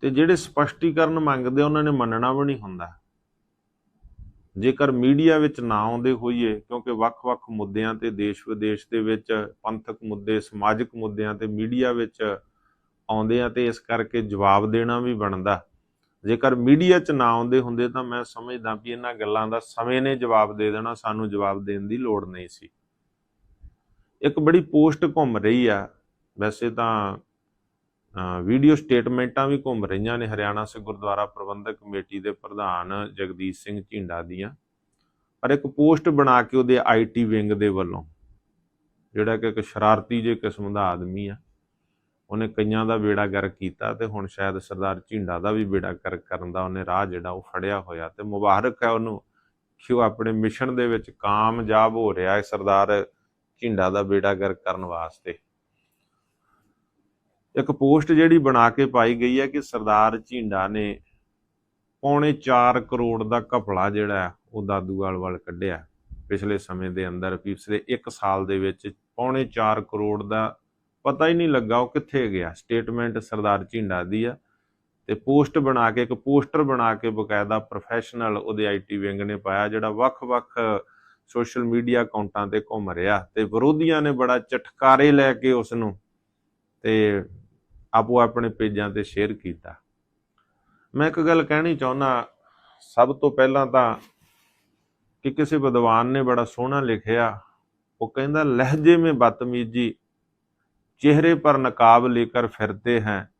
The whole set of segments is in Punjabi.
ਤੇ ਜਿਹੜੇ ਸਪਸ਼ਟੀਕਰਨ ਮੰਗਦੇ ਉਹਨਾਂ ਨੇ ਮੰਨਣਾ ਵੀ ਨਹੀਂ ਹੁੰਦਾ। ਜੇਕਰ ਮੀਡੀਆ ਵਿੱਚ ਨਾ ਆਉਂਦੇ ਹੋਈਏ, ਕਿਉਂਕਿ ਵੱਖ-ਵੱਖ ਮੁੱਦਿਆਂ ਤੇ ਦੇਸ਼ ਵਿਦੇਸ਼ ਦੇ ਵਿੱਚ, ਪੰਥਕ ਮੁੱਦੇ, ਸਮਾਜਿਕ ਮੁੱਦਿਆਂ ਤੇ ਮੀਡੀਆ ਵਿੱਚ ਆਉਂਦੇ ਆ, ਤੇ ਇਸ ਕਰਕੇ ਜਵਾਬ ਦੇਣਾ ਵੀ ਬਣਦਾ। ਜੇਕਰ ਮੀਡੀਆ 'ਚ ਨਾ ਆਉਂਦੇ ਹੁੰਦੇ, ਤਾਂ ਮੈਂ ਸਮਝਦਾ ਵੀ ਇਹਨਾਂ ਗੱਲਾਂ ਦਾ ਸਮੇਂ ਨੇ ਜਵਾਬ ਦੇ ਦੇਣਾ, ਸਾਨੂੰ ਜਵਾਬ ਦੇਣ ਦੀ ਲੋੜ ਨਹੀਂ ਸੀ। ਇੱਕ ਬੜੀ ਪੋਸਟ ਘੁੰਮ ਰਹੀ ਆ। ਵੈਸੇ ਤਾਂ ਵੀਡੀਓ ਸਟੇਟਮੈਂਟਾਂ ਵੀ ਘੁੰਮ ਰਹੀਆਂ ਨੇ ਹਰਿਆਣਾ ਸਿੱਖ ਗੁਰਦੁਆਰਾ ਪ੍ਰਬੰਧਕ ਕਮੇਟੀ ਦੇ ਪ੍ਰਧਾਨ ਜਗਦੀਸ਼ ਸਿੰਘ ਝਿੰਡਾ ਦੀਆਂ। ਪਰ ਇੱਕ ਪੋਸਟ ਬਣਾ ਕੇ ਉਹਦੇ ਆਈਟੀ ਵਿੰਗ ਦੇ ਵੱਲੋਂ, ਜਿਹੜਾ ਕਿ ਇੱਕ ਸ਼ਰਾਰਤੀ ਜਿਹੇ ਕਿਸਮ ਦਾ ਆਦਮੀ ਆ, ਉਹਨੇ ਕਈਆਂ ਦਾ ਬੇੜਾ ਗਰਕ ਕੀਤਾ ਤੇ ਹੁਣ ਸ਼ਾਇਦ ਸਰਦਾਰ ਝਿੰਡਾ ਦਾ ਵੀ ਬੇੜਾ ਗਰਕ ਕਰਨ ਦਾ ਉਹਨੇ ਰਾਹ ਜਿਹੜਾ ਉਹ ਫੜਿਆ ਹੋਇਆ ਤੇ ਮੁਬਾਰਕ ਹੈ ਉਹਨੂੰ ਕਿ ਉਹ ਆਪਣੇ ਮਿਸ਼ਨ ਦੇ ਵਿੱਚ ਕਾਮਯਾਬ ਹੋ ਰਿਹਾ ਹੈ ਸਰਦਾਰ ਝਿੰਡਾ ਦਾ ਬੇੜਾ ਗਰਕ ਕਰਨ ਵਾਸਤੇ। ਇੱਕ ਪੋਸਟ ਜਿਹੜੀ ਬਣਾ ਕੇ ਪਾਈ ਗਈ ਹੈ ਕਿ ਸਰਦਾਰ ਝਿੰਡਾ ਨੇ ਪੌਣੇ 4 ਕਰੋੜ ਦਾ ਘਪਲਾ ਜਿਹੜਾ ਉਹ ਦਾਦੂਵਾਲ ਵੱਲ ਕੱਢਿਆ ਪਿਛਲੇ ਸਮੇਂ ਦੇ ਅੰਦਰ, ਪਿਛਲੇ 1 ਸਾਲ ਦੇ ਵਿੱਚ ਪੌਣੇ 4 ਕਰੋੜ ਦਾ ਪਤਾ ਹੀ ਨਹੀਂ ਲੱਗਾ ਉਹ ਕਿੱਥੇ ਗਿਆ। ਸਟੇਟਮੈਂਟ ਸਰਦਾਰ ਝਿੰਡਾ ਦੀ ਆ ਤੇ ਪੋਸਟ ਬਣਾ ਕੇ, ਇੱਕ ਪੋਸਟਰ ਬਣਾ ਕੇ ਬਕਾਇਦਾ ਪ੍ਰੋਫੈਸ਼ਨਲ ਉਹਦੇ ਆਈਟੀ ਵਿੰਗ ਨੇ ਪਾਇਆ ਜਿਹੜਾ ਵੱਖ-ਵੱਖ ਸੋਸ਼ਲ ਮੀਡੀਆ ਅਕਾਊਂਟਾਂ ਤੇ ਘੁੰਮ ਰਿਹਾ ਤੇ ਵਿਰੋਧੀਆਂ ਨੇ ਬੜਾ ਚਟਕਾਰੇ ਲੈ ਕੇ ਉਸ ਨੂੰ ਤੇ ਆਪੋ ਆਪਣੇ ਪੇਜਾਂ ਤੇ ਸ਼ੇਅਰ ਕੀਤਾ। ਮੈਂ ਇੱਕ ਗੱਲ ਕਹਿਣੀ ਚਾਹੁੰਦਾ, ਸਭ ਤੋਂ ਪਹਿਲਾਂ ਤਾਂ ਕਿ ਕਿਸੇ ਵਿਦਵਾਨ ਨੇ ਬੜਾ ਸੋਹਣਾ ਲਿਖਿਆ, ਉਹ ਕਹਿੰਦਾ, ਲਹਿਜੇ ਮੇ ਬਤਮੀਜੀ ਚਿਹਰੇ ਪਰ ਨਕਾਬ ਲੇਕਰ ਫਿਰਤੇ ਹੈ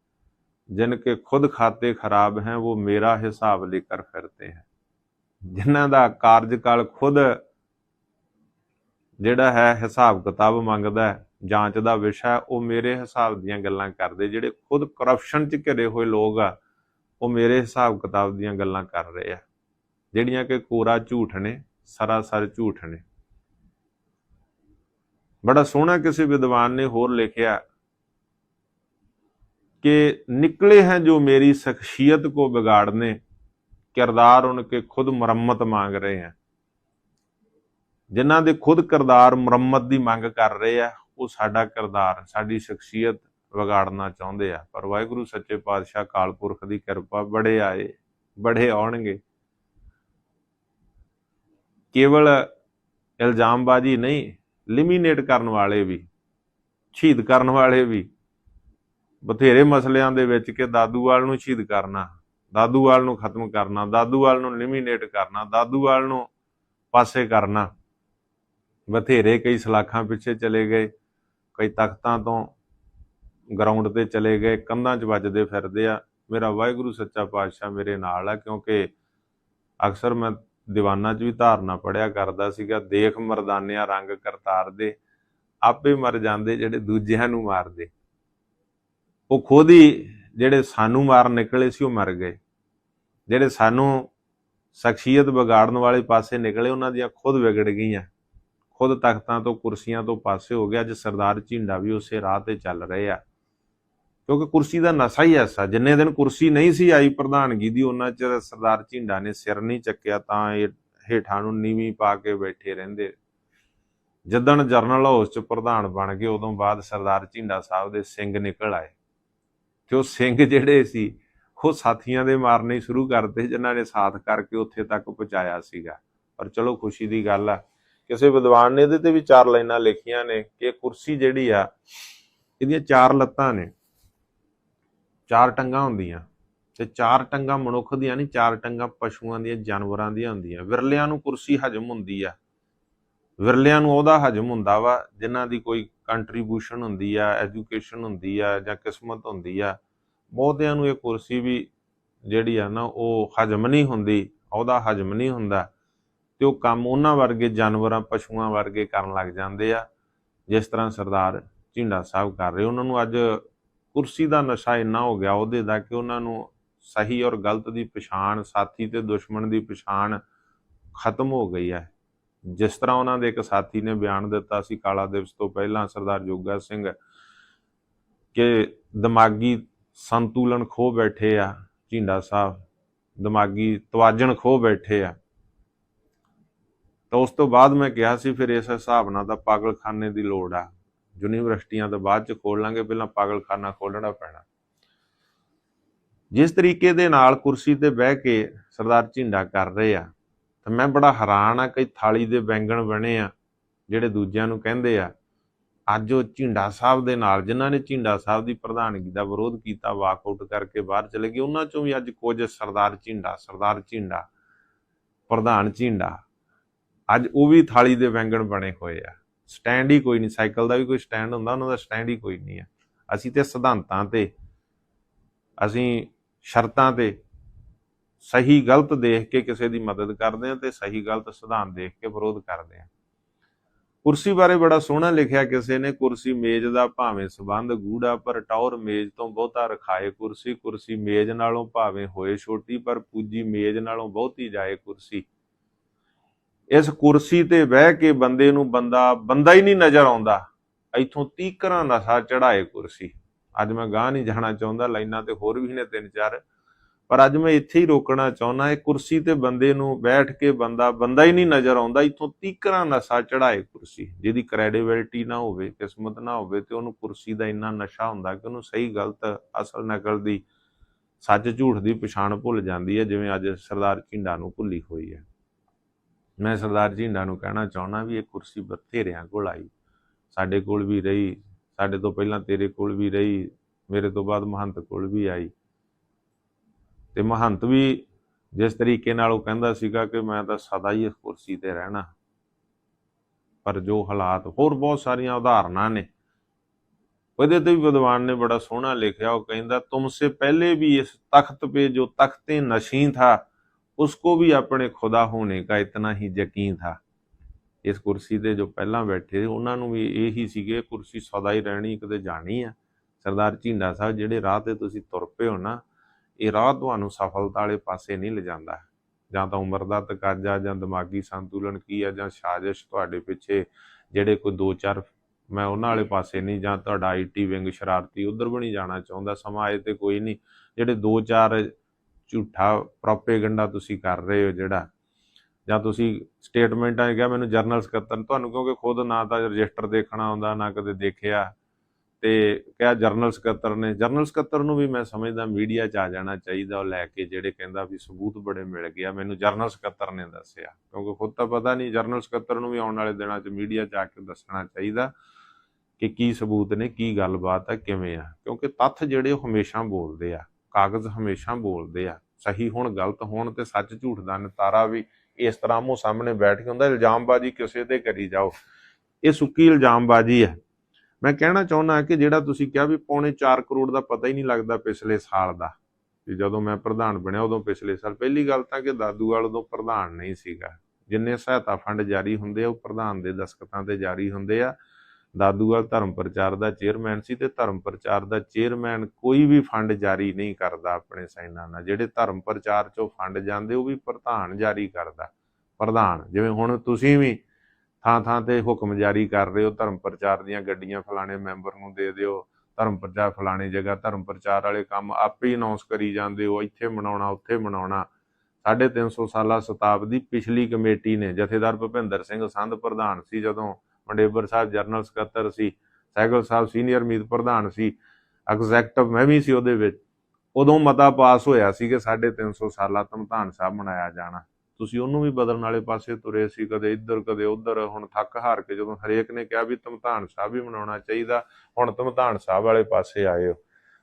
ਜਿਨਕੇ ਖੁਦ ਖਾਤੇ ਖਰਾਬ ਹੈ, ਉਹ ਮੇਰਾ ਹਿਸਾਬ ਲੇਕਰ ਫਿਰਤੇ ਹੈ। ਜਿਨ੍ਹਾਂ ਦਾ ਕਾਰਜਕਾਲ ਖੁਦ ਜਿਹੜਾ ਹੈ, ਹਿਸਾਬ ਕਿਤਾਬ ਮੰਗਦਾ ਹੈ ਜਾਂਚ ਦਾ ਵਿਸ਼ਾ ਉਹ ਮੇਰੇ ਹਿਸਾਬ ਦੀਆਂ ਗੱਲਾਂ ਕਰਦੇ। ਜਿਹੜੇ ਖੁਦ ਕਰਪਸ਼ਨ 'ਚ ਘਿਰੇ ਹੋਏ ਲੋਕ ਆ, ਉਹ ਮੇਰੇ ਹਿਸਾਬ ਕਿਤਾਬ ਦੀਆਂ ਗੱਲਾਂ ਕਰ ਰਹੇ ਆ। ਜਿਹੜੀਆਂ ਕਿ ਕੋਰਾ ਝੂਠ ਨੇ, ਸਰਾਸਰ ਝੂਠ ਨੇ। ਬੜਾ ਸੋਹਣਾ ਕਿਸੇ ਵਿਦਵਾਨ ਨੇ ਹੋਰ ਲਿਖਿਆ ਕਿ ਨਿਕਲੇ ਹੈ ਜੋ ਮੇਰੀ ਸ਼ਖਸੀਅਤ ਕੋ ਵਿਗਾੜਨੇ, ਕਿਰਦਾਰ ਉਨਕੇ ਖੁਦ ਮੁਰੰਮਤ ਮੰਗ ਰਹੇ ਹਨ ਜਿਨ੍ਹਾਂ ਦੇ ਖੁਦ ਕਿਰਦਾਰ ਮੁਰੰਮਤ ਦੀ ਮੰਗ ਕਰ ਰਹੇ ਆ ਉਹ ਸਾਡਾ ਕਿਰਦਾਰ, ਸਾਡੀ ਸ਼ਖਸੀਅਤ ਵਿਗਾੜਨਾ ਚਾਹੁੰਦੇ ਆ। ਪਰ ਵਾਹਿਗੁਰੂ ਸੱਚੇ ਪਾਤਸ਼ਾਹ ਕਾਲ ਪੁਰਖ ਦੀ ਕਿਰਪਾ ਬੜੇ ਆਏ, ਬੜੇ ਆਉਣਗੇ। ਕੇਵਲ ਇਲਜ਼ਾਮਬਾਜ਼ੀ ਨਹੀਂ, ਲਿਮੀਨੇਟ ਕਰਨ ਵਾਲੇ ਵੀ, ਸ਼ਹੀਦ ਕਰਨ ਵਾਲੇ ਵੀ, ਬਥੇਰੇ ਮਸਲਿਆਂ ਦੇ ਵਿੱਚ ਕਿ ਦਾਦੂਵਾਲ ਨੂੰ ਸ਼ਹੀਦ ਕਰਨਾ, ਦਾਦੂਵਾਲ ਨੂੰ ਖਤਮ ਕਰਨਾ, ਦਾਦੂਵਾਲ ਨੂੰ ਲਿਮੀਨੇਟ ਕਰਨਾ, ਦਾਦੂਵਾਲ ਨੂੰ ਪਾਸੇ ਕਰਨਾ। ਬਥੇਰੇ ਕਈ ਸਲਾਖਾਂ ਪਿੱਛੇ ਚਲੇ ਗਏ। ਕਈ ਤਖਤਾਂ ਤੋਂ ਗਰਾਊਂਡ ਤੇ ਚਲੇ ਗਏ, ਕੰਧਾਂ 'ਚ ਵੱਜਦੇ ਫਿਰਦੇ ਆ। ਮੇਰਾ ਵਾਹਿਗੁਰੂ ਸੱਚਾ ਪਾਤਸ਼ਾਹ ਮੇਰੇ ਨਾਲ ਆ, ਕਿਉਂਕਿ ਅਕਸਰ ਮੈਂ ਦੀਵਾਨਾਂ 'ਚ ਵੀ ਧਾਰਨਾ ਪੜਿਆ ਕਰਦਾ ਸੀਗਾ, ਦੇਖ ਮਰਦਾਨਿਆਂ ਰੰਗ ਕਰਤਾਰ ਦੇ ਆਪੇ ਮਰ ਜਾਂਦੇ ਜਿਹੜੇ ਦੂਜਿਆਂ ਨੂੰ ਮਾਰਦੇ। ਉਹ ਖੁਦ ਹੀ ਜਿਹੜੇ ਸਾਨੂੰ ਮਾਰ ਨਿਕਲੇ ਸੀ, ਉਹ ਮਰ ਗਏ। ਜਿਹੜੇ ਸਾਨੂੰ ਸ਼ਖਸੀਅਤ ਵਿਗਾੜਨ ਵਾਲੇ ਪਾਸੇ ਨਿਕਲੇ, ਉਹਨਾਂ ਦੀਆਂ ਖੁਦ ਵਿਗੜ ਗਈਆਂ। ਖੁਦ ਤਖਤਾਂ ਤੋਂ ਕੁਰਸੀਆਂ ਤੋਂ ਪਾਸੇ ਹੋ ਗਿਆ, ਅੱਜ ਸਰਦਾਰ ਝਿੰਡਾ ਵੀ ਉਸੇ ਰਾਹ ਤੇ ਚੱਲ ਰਹੇ ਆ। ਕਿਉਂਕਿ ਕੁਰਸੀ ਦਾ ਨਸ਼ਾ ਹੀ ਐਸਾ, ਜਿੰਨੇ ਦਿਨ ਕੁਰਸੀ ਨਹੀਂ ਸੀ ਆਈ ਪ੍ਰਧਾਨਗੀ ਦੀ ਉਹਨਾਂ ਚਿਰ ਸਰਦਾਰ ਝਿੰਡਾ ਨੇ ਸਿਰ ਨਹੀਂ ਚੱਕਿਆ, ਤਾਂ ਇਹ ਹੇਠਾਂ ਨੂੰ ਨੀਵੀਂ ਪਾ ਕੇ ਬੈਠੇ ਰਹਿੰਦੇ। ਜਦਣ ਜਰਨਲ ਹਾਊਸ ਚ ਪ੍ਰਧਾਨ ਬਣ ਗਏ, ਉਦੋਂ ਬਾਅਦ ਸਰਦਾਰ ਝਿੰਡਾ ਸਾਹਿਬ ਦੇ ਸਿੰਘ ਨਿਕਲ ਆਏ। ਤੇ ਉਹ ਸਿੰਘ ਜਿਹੜੇ ਸੀ, ਉਹ ਸਾਥੀਆਂ ਦੇ ਮਾਰਨੇ ਸ਼ੁਰੂ ਕਰਦੇ ਜਿਨ੍ਹਾਂ ਨੇ ਸਾਥ ਕਰਕੇ ਉੱਥੇ ਤੱਕ ਪਹੁੰਚਾਇਆ ਸੀਗਾ। ਪਰ ਚਲੋ ਖੁਸ਼ੀ ਦੀ ਗੱਲ ਆ ਕਿਸੇ ਵਿਦਵਾਨ ਨੇ ਇਹਦੇ ਤੇ ਵੀ ਚਾਰ ਲਾਈਨਾਂ ਲਿਖੀਆਂ ਨੇ ਕਿ ਕੁਰਸੀ ਜਿਹੜੀ ਆ, ਇਹਦੀਆਂ ਚਾਰ ਲੱਤਾਂ ਨੇ। ਚਾਰ ਟੰਗਾਂ ਹੁੰਦੀਆਂ ਤੇ ਚਾਰ ਟੰਗਾਂ ਮਨੁੱਖ ਦੀਆਂ ਨਹੀਂ, ਚਾਰ ਟੰਗਾਂ ਪਸ਼ੂਆਂ ਦੀਆਂ, ਜਾਨਵਰਾਂ ਦੀਆਂ ਹੁੰਦੀਆਂ। ਵਿਰਲਿਆਂ ਨੂੰ ਕੁਰਸੀ ਹਜਮ ਹੁੰਦੀ ਆ। ਵਿਰਲਿਆਂ ਨੂੰ ਉਹਦਾ ਹਜਮ ਹੁੰਦਾ ਵਾ, ਜਿਨ੍ਹਾਂ ਦੀ ਕੋਈ ਕੰਟਰੀਬਿਊਸ਼ਨ ਹੁੰਦੀ ਆ ਐਜੂਕੇਸ਼ਨ ਹੁੰਦੀ ਆ ਜਾਂ ਕਿਸਮਤ ਹੁੰਦੀ ਆ। ਬਹੁਤਿਆਂ ਨੂੰ ਇਹ ਕੁਰਸੀ ਵੀ ਜਿਹੜੀ ਆ ਨਾ, ਉਹ ਹਜਮ ਨਹੀਂ ਹੁੰਦੀ, ਉਹਦਾ ਹਜਮ ਨਹੀਂ ਹੁੰਦਾ। ਤੇ ਉਹ ਕੰਮ ਉਹਨਾਂ ਵਰਗੇ ਜਾਨਵਰਾਂ, ਪਸ਼ੂਆਂ ਵਰਗੇ ਕਰਨ ਲੱਗ ਜਾਂਦੇ ਆ, ਜਿਸ ਤਰ੍ਹਾਂ ਸਰਦਾਰ ਝਿੰਡਾ ਸਾਹਿਬ ਕਰ ਰਹੇ। ਉਹਨਾਂ ਨੂੰ ਅੱਜ ਕੁਰਸੀ ਦਾ ਨਸ਼ਾ ਇੰਨਾ ਹੋ ਗਿਆ ਉਹਦੇ ਦਾ ਕਿ ਉਹਨਾਂ ਨੂੰ ਸਹੀ ਔਰ ਗਲਤ ਦੀ ਪਛਾਣ, ਸਾਥੀ ਤੇ ਦੁਸ਼ਮਣ ਦੀ ਪਛਾਣ ਖਤਮ ਹੋ ਗਈ ਹੈ। ਜਿਸ ਤਰ੍ਹਾਂ ਉਹਨਾਂ ਦੇ ਇੱਕ ਸਾਥੀ ਨੇ ਬਿਆਨ ਦਿੱਤਾ ਸੀ ਕਾਲਾ ਦਿਵਸ ਤੋਂ ਪਹਿਲਾਂ ਸਰਦਾਰ ਜੋਗਾ ਸਿੰਘ ਕਿ ਦਿਮਾਗੀ ਸੰਤੁਲਨ ਖੋ ਬੈਠੇ ਆ, ਝਿੰਡਾ ਸਾਹਿਬ ਦਿਮਾਗੀ ਤਵਾਜਣ ਖੋ ਬੈਠੇ ਆ। ਤਾਂ ਉਸ ਤੋਂ ਬਾਅਦ ਮੈਂ ਕਿਹਾ ਸੀ, ਫਿਰ ਇਸ ਹਿਸਾਬ ਨਾਲ ਤਾਂ ਪਾਗਲਖਾਨੇ ਦੀ ਲੋੜ ਆ। ਯੂਨੀਵਰਸਿਟੀਆਂ ਤਾਂ ਬਾਅਦ ਚ ਖੋਲ ਲਾਂਗੇ, ਪਹਿਲਾਂ ਪਾਗਲਖਾਨਾ ਖੋਲਣਾ ਪੈਣਾ। ਜਿਸ ਤਰੀਕੇ ਦੇ ਨਾਲ ਕੁਰਸੀ ਤੇ ਬਹਿ ਕੇ ਸਰਦਾਰ ਝਿੰਡਾ ਕਰ ਰਹੇ ਆ, ਤਾਂ ਮੈਂ ਬੜਾ ਹੈਰਾਨ ਆ ਕਿ ਥਾਲੀ ਦੇ ਬੈਂਗਣ ਬਣੇ ਆ, ਜਿਹੜੇ ਦੂਜਿਆਂ ਨੂੰ ਕਹਿੰਦੇ ਆ। ਅੱਜ ਉਹ ਝਿੰਡਾ ਸਾਹਿਬ ਦੇ ਨਾਲ, ਜਿਨ੍ਹਾਂ ਨੇ ਝਿੰਡਾ ਸਾਹਿਬ ਦੀ ਪ੍ਰਧਾਨਗੀ ਦਾ ਵਿਰੋਧ ਕੀਤਾ ਵਾਕਆਊਟ ਕਰਕੇ ਬਾਹਰ ਚਲੇ ਗਏ, ਉਹਨਾਂ ਚੋਂ ਵੀ ਅੱਜ ਕੁਝ ਸਰਦਾਰ ਝਿੰਡਾ ਸਰਦਾਰ ਝਿੰਡਾ, ਪ੍ਰਧਾਨ ਝਿੰਡਾ। ਅੱਜ ਉਹ ਵੀ ਥਾਲੀ ਦੇ ਬੈਂਗਣ ਬਣੇ ਹੋਏ ਆ। ਸਟੈਂਡ ਹੀ ਕੋਈ ਨਹੀਂ, ਸਾਈਕਲ ਦਾ ਵੀ ਕੋਈ ਸਟੈਂਡ ਹੁੰਦਾ, ਉਹਨਾਂ ਦਾ ਸਟੈਂਡ ਹੀ ਕੋਈ ਨਹੀਂ ਆ। ਅਸੀਂ ਤੇ ਸਿਧਾਂਤਾਂ ਤੇ, ਅਸੀਂ ਸ਼ਰਤਾਂ ਤੇ ਸਹੀ ਗਲਤ ਦੇਖ ਕੇ ਕਿਸੇ ਦੀ ਮਦਦ ਕਰਦੇ ਆ ਤੇ ਸਹੀ ਗਲਤ ਸਿਧਾਂਤ ਦੇਖ ਕੇ ਵਿਰੋਧ ਕਰਦੇ ਆ। ਕੁਰਸੀ ਬਾਰੇ ਬੜਾ ਸੋਹਣਾ ਲਿਖਿਆ ਕਿਸੇ ਨੇ, ਕੁਰਸੀ ਮੇਜ਼ ਦਾ ਭਾਵੇਂ ਸਬੰਧ ਗੂੜਾ ਪਰ ਟੌਰ ਮੇਜ਼ ਤੋਂ ਬਹੁਤਾ ਰਖਾਏ ਕੁਰਸੀ ਕੁਰਸੀ ਮੇਜ਼ ਨਾਲੋਂ ਭਾਵੇਂ ਹੋਏ ਛੋਟੀ, ਪਰ ਪੂਜੀ ਮੇਜ਼ ਨਾਲੋਂ ਬਹੁਤੀ ਜਾਏ ਕੁਰਸੀ। ਇਸ ਕੁਰਸੀ ਤੇ ਬਹਿ ਕੇ ਬੰਦੇ ਨੂੰ ਬੰਦਾ ਬੰਦਾ ਹੀ ਨਹੀਂ ਨਜ਼ਰ ਆਉਂਦਾ। ਇੱਥੋਂ ਤੀਕਰਾਂ ਨਸ਼ਾ ਚੜਾਏ ਕੁਰਸੀ। ਅੱਜ ਮੈਂ ਗਾਹ ਨਹੀਂ ਜਾਣਾ ਚਾਹੁੰਦਾ, ਲਾਈਨਾਂ ਤੇ ਹੋਰ ਵੀ ਨੇ ਤਿੰਨ ਚਾਰ। ਪਰ ਅੱਜ ਮੈਂ ਇੱਥੇ ਹੀ ਰੋਕਣਾ ਚਾਹੁੰਦਾ, ਇਹ ਕੁਰਸੀ ਤੇ ਬੰਦੇ ਨੂੰ ਬੈਠ ਕੇ ਬੰਦਾ ਬੰਦਾ ਹੀ ਨਹੀਂ ਨਜ਼ਰ ਆਉਂਦਾ। ਇੱਥੋਂ ਤੀਕਰਾਂ ਨਸ਼ਾ ਚੜਾਏ ਕੁਰਸੀ। ਜਿਹਦੀ ਕ੍ਰੈਡੀਬਿਲਟੀ ਨਾ ਹੋਵੇ, ਕਿਸਮਤ ਨਾ ਹੋਵੇ ਤੇ ਉਹਨੂੰ ਕੁਰਸੀ ਦਾ ਇੰਨਾ ਨਸ਼ਾ ਹੁੰਦਾ ਕਿ ਉਹਨੂੰ ਸਹੀ ਗਲਤ, ਅਸਲ ਨਕਲ ਦੀ, ਸੱਚ ਝੂਠ ਦੀ ਪਛਾਣ ਭੁੱਲ ਜਾਂਦੀ ਹੈ, ਜਿਵੇਂ ਅੱਜ ਸਰਦਾਰ ਝਿੰਡਾ ਨੂੰ ਭੁੱਲੀ ਹੋਈ ਹੈ। ਮੈਂ ਸਰਦਾਰ ਜਿੰਡਾ ਨੂੰ ਕਹਿਣਾ ਚਾਹੁੰਦਾ ਵੀ ਇਹ ਕੁਰਸੀ ਬਥੇਰਿਆਂ ਕੋਲ ਆਈ। ਸਾਡੇ ਕੋਲ ਵੀ ਰਹੀ, ਸਾਡੇ ਤੋਂ ਪਹਿਲਾਂ ਤੇਰੇ ਕੋਲ ਵੀ ਰਹੀ, ਮੇਰੇ ਤੋਂ ਬਾਅਦ ਮਹੰਤ ਕੋਲ ਵੀ ਆਈ। ਤੇ ਮਹੰਤ ਵੀ ਜਿਸ ਤਰੀਕੇ ਨਾਲ ਉਹ ਕਹਿੰਦਾ ਸੀਗਾ ਕਿ ਮੈਂ ਤਾਂ ਸਦਾ ਹੀ ਇਸ ਕੁਰਸੀ ਤੇ ਰਹਿਣਾ। ਪਰ ਜੋ ਹਾਲਾਤ, ਹੋਰ ਬਹੁਤ ਸਾਰੀਆਂ ਉਦਾਹਰਨਾਂ ਨੇ। ਉਹਦੇ ਤੇ ਵੀ ਵਿਦਵਾਨ ਨੇ ਬੜਾ ਸੋਹਣਾ ਲਿਖਿਆ, ਉਹ ਕਹਿੰਦਾ ਤੁਮਸੇ ਪਹਿਲੇ ਵੀ ਇਸ ਤਖਤ ਪੇ ਜੋ ਤਖਤੇ ਨਸ਼ੀਂ ਥਾ उसको भी अपने खुदा होने का इतना ही यकीन था ਇਸ ਕੁਰਸੀ ਤੇ ਜੋ ਪਹਿਲਾਂ ਬੈਠੇ ਉਹਨਾਂ ਨੂੰ ਵੀ ਇਹੀ ਸੀਗੇ ਕੁਰਸੀ ਸਦਾ ਹੀ ਰਹਿਣੀ ਕਦੇ ਜਾਣੀ ਆ ਸਰਦਾਰ ਝਿੰਡਾ ਸਾਹਿਬ ਜਿਹੜੇ ਰਾਹ ਤੇ ਤੁਸੀਂ ਤੁਰ ਪਏ ਹੋ ਨਾ ਇਹ ਰਾਹ ਤੁਹਾਨੂੰ ਸਫਲਤਾ ਵਾਲੇ ਪਾਸੇ ਨਹੀਂ ਲਿਜਾਂਦਾ ਜਾਂ ਤਾਂ ਉਮਰ ਦਾ ਤਕਾਜ਼ਾ ਜਾਂ ਦਿਮਾਗੀ ਸੰਤੁਲਨ ਕੀ ਆ ਜਾਂ ਸਾਜ਼ਿਸ਼ ਤੁਹਾਡੇ ਪਿੱਛੇ ਜਿਹੜੇ ਕੋਈ ਦੋ ਚਾਰ ਮੈਂ ਉਹਨਾਂ ਵਾਲੇ ਪਾਸੇ ਨਹੀਂ ਜਾਂ ਤੁਹਾਡਾ ਆਈਟੀ ਵਿੰਗ ਸ਼ਰਾਰਤੀ ਉਧਰ ਵੀ ਨਹੀਂ ਜਾਣਾ ਚਾਹੁੰਦਾ ਸਮਾਂ ਆਏ ਤੇ ਕੋਈ ਨਹੀਂ ਜਿਹੜੇ ਦੋ ਚਾਰ ਝੂਠਾ ਪ੍ਰੋਪੇਗੈਂਡਾ ਤੁਸੀਂ ਕਰ ਰਹੇ ਹੋ ਜਿਹੜਾ, ਜਾਂ ਤੁਸੀਂ ਸਟੇਟਮੈਂਟਾਂ ਕਿਹਾ ਮੈਨੂੰ ਜਰਨਲ ਸਕੱਤਰ ਤੁਹਾਨੂੰ ਕਿਉਂਕਿ ਖੁਦ ਨਾ ਤਾਂ ਰਜਿਸਟਰ ਦੇਖਣਾ ਆਉਂਦਾ, ਨਾ ਕਦੇ ਦੇਖਿਆ, ਤੇ ਕਿਹਾ ਜਰਨਲ ਸਕੱਤਰ ਨੇ ਜਰਨਲ ਸਕੱਤਰ ਨੂੰ ਵੀ ਮੈਂ ਸਮਝਦਾ ਮੀਡੀਆ 'ਚ ਆ ਜਾਣਾ ਚਾਹੀਦਾ, ਉਹ ਲੈ ਕੇ ਜਿਹੜੇ ਕਹਿੰਦਾ ਵੀ ਸਬੂਤ ਬੜੇ ਮਿਲ ਗਿਆ, ਮੈਨੂੰ ਜਰਨਲ ਸਕੱਤਰ ਨੇ ਦੱਸਿਆ, ਕਿਉਂਕਿ ਖੁਦ ਤਾਂ ਪਤਾ ਨਹੀਂ ਜਰਨਲ ਸਕੱਤਰ ਨੂੰ ਵੀ ਆਉਣ ਵਾਲੇ ਦਿਨਾਂ 'ਚ ਮੀਡੀਆ 'ਚ ਆ ਕੇ ਦੱਸਣਾ ਚਾਹੀਦਾ ਕਿ ਕੀ ਸਬੂਤ ਨੇ, ਕੀ ਗੱਲਬਾਤ ਹੈ ਕਿਵੇਂ ਆ, ਕਿਉਂਕਿ ਤੱਥ ਜਿਹੜੇ ਉਹ ਹਮੇਸ਼ਾ ਬੋਲਦੇ ਆ। ਕਾਗਜ਼ ਹਮੇਸ਼ਾ ਬੋਲਦੇ ਆ। ਸਹੀ ਹੋਣ ਗਲਤ ਹੋਣ ਤੇ ਸੱਚ ਝੂਠ ਦਾ ਨਿਤਾਰਾ ਵੀ ਇਸ ਤਰ੍ਹਾਂ ਮੋ ਸਾਹਮਣੇ ਬੈਠ ਕੇ ਹੁੰਦਾ, ਇਲਜ਼ਾਮਬਾਜ਼ੀ ਕਿਸੇ ਤੇ ਕਰੀ ਜਾਓ। ਇਹ ਸੁੱਕੀ ਇਲਜ਼ਾਮਬਾਜ਼ੀ ਹੈ ਮੈਂ ਕਹਿਣਾ ਚਾਹੁੰਦਾ ਕਿ ਜਿਹੜਾ ਤੁਸੀਂ ਕਿਹਾ ਵੀ ਪੌਣੇ 4 ਕਰੋੜ ਦਾ ਪਤਾ ਹੀ ਨਹੀਂ ਲੱਗਦਾ ਪਿਛਲੇ ਸਾਲ ਦਾ ਕਿ ਜਦੋਂ ਮੈਂ ਪ੍ਰਧਾਨ ਬਣਿਆ ਉਦੋਂ ਪਿਛਲੇ ਸਾਲ, ਪਹਿਲੀ ਗੱਲ ਤਾਂ ਕਿ ਦਾਦੂ ਦਾਦੂਵਾਲ ਉਦੋਂ ਪ੍ਰਧਾਨ ਨਹੀਂ ਸੀਗਾ। ਜਿੰਨੇ ਸਹਾਇਤਾ ਫੰਡ ਜਾਰੀ ਹੁੰਦੇ ਆ, ਉਹ ਪ੍ਰਧਾਨ ਦੇ ਦਸਖਤਾਂ ਤੇ ਜਾਰੀ ਹੁੰਦੇ ਆ। ਦਾਦੂਵਾਲ ਧਰਮ ਪ੍ਰਚਾਰ ਦਾ ਚੇਅਰਮੈਨ ਸੀ ਤੇ ਧਰਮ ਪ੍ਰਚਾਰ ਦਾ ਚੇਅਰਮੈਨ ਕੋਈ ਵੀ ਫੰਡ ਜਾਰੀ ਨਹੀਂ ਕਰਦਾ ਆਪਣੇ ਸਾਈਨਾਂ ਨਾਲ। ਜਿਹੜੇ ਧਰਮ ਪ੍ਰਚਾਰ ਚੋਂ ਫੰਡ ਜਾਂਦੇ, ਉਹ ਵੀ ਪ੍ਰਧਾਨ ਜਾਰੀ ਕਰਦਾ। ਪ੍ਰਧਾਨ, ਜਿਵੇਂ ਹੁਣ ਤੁਸੀਂ ਵੀ ਥਾਂ ਥਾਂ ਤੇ ਹੁਕਮ ਜਾਰੀ ਕਰ ਰਹੇ ਹੋ, ਧਰਮ ਪ੍ਰਚਾਰ ਦੀਆਂ ਗੱਡੀਆਂ ਫਲਾਣੇ ਮੈਂਬਰ ਨੂੰ ਦੇ ਦਿਓ, ਧਰਮ ਪ੍ਰਚਾਰ ਫਲਾਣੇ ਜਗ੍ਹਾ, ਧਰਮ ਪ੍ਰਚਾਰ ਵਾਲੇ ਕੰਮ ਆਪੇ ਹੀ ਅਨਾਉਂਸ ਕਰੀ ਜਾਂਦੇ ਹੋ, ਇੱਥੇ ਮਨਾਉਣਾ, ਉੱਥੇ ਮਨਾਉਣਾ। 350 ਸਾਲਾ ਸ਼ਤਾਬਦੀ ਪਿਛਲੀ ਕਮੇਟੀ ਨੇ, ਜਥੇਦਾਰ ਭੁਪਿੰਦਰ ਸਿੰਘ ਸੰਧ ਪ੍ਰਧਾਨ ਸੀ ਜਦੋਂ ਮੰਡੇਬਰ ਸਾਹਿਬ ਜਨਰਲ ਸਕੱਤਰ ਸੀ ਸਹਿਗਲ ਸਾਹਿਬ ਸੀਨੀਅਰ ਮੀਤ ਪ੍ਰਧਾਨ ਸੀ, ਐਗਜ਼ੈਕਟਿਵ ਮੈਂ ਵੀ ਸੀ ਉਹਦੇ ਵਿੱਚ। ਉਦੋਂ ਮਤਾ ਪਾਸ ਹੋਇਆ ਸੀ ਕਿ 350 ਸਾਲਾ ਧਮਧਾਨ ਸਾਹਿਬ ਮਨਾਇਆ ਜਾਣਾ। ਤੁਸੀਂ ਉਹਨੂੰ ਵੀ ਬਦਲਣ ਵਾਲੇ ਪਾਸੇ ਤੁਰੇ ਸੀ, ਕਦੇ ਇੱਧਰ, ਕਦੇ ਉੱਧਰ। ਹੁਣ ਥੱਕ ਹਾਰ ਕੇ ਜਦੋਂ ਹਰੇਕ ਨੇ ਕਿਹਾ ਵੀ ਧਮਧਾਨ ਸਾਹਿਬ ਵੀ ਮਨਾਉਣਾ ਚਾਹੀਦਾ, ਹੁਣ ਧਮਧਾਨ ਸਾਹਿਬ ਵਾਲੇ ਪਾਸੇ ਆਏ ਹੋ।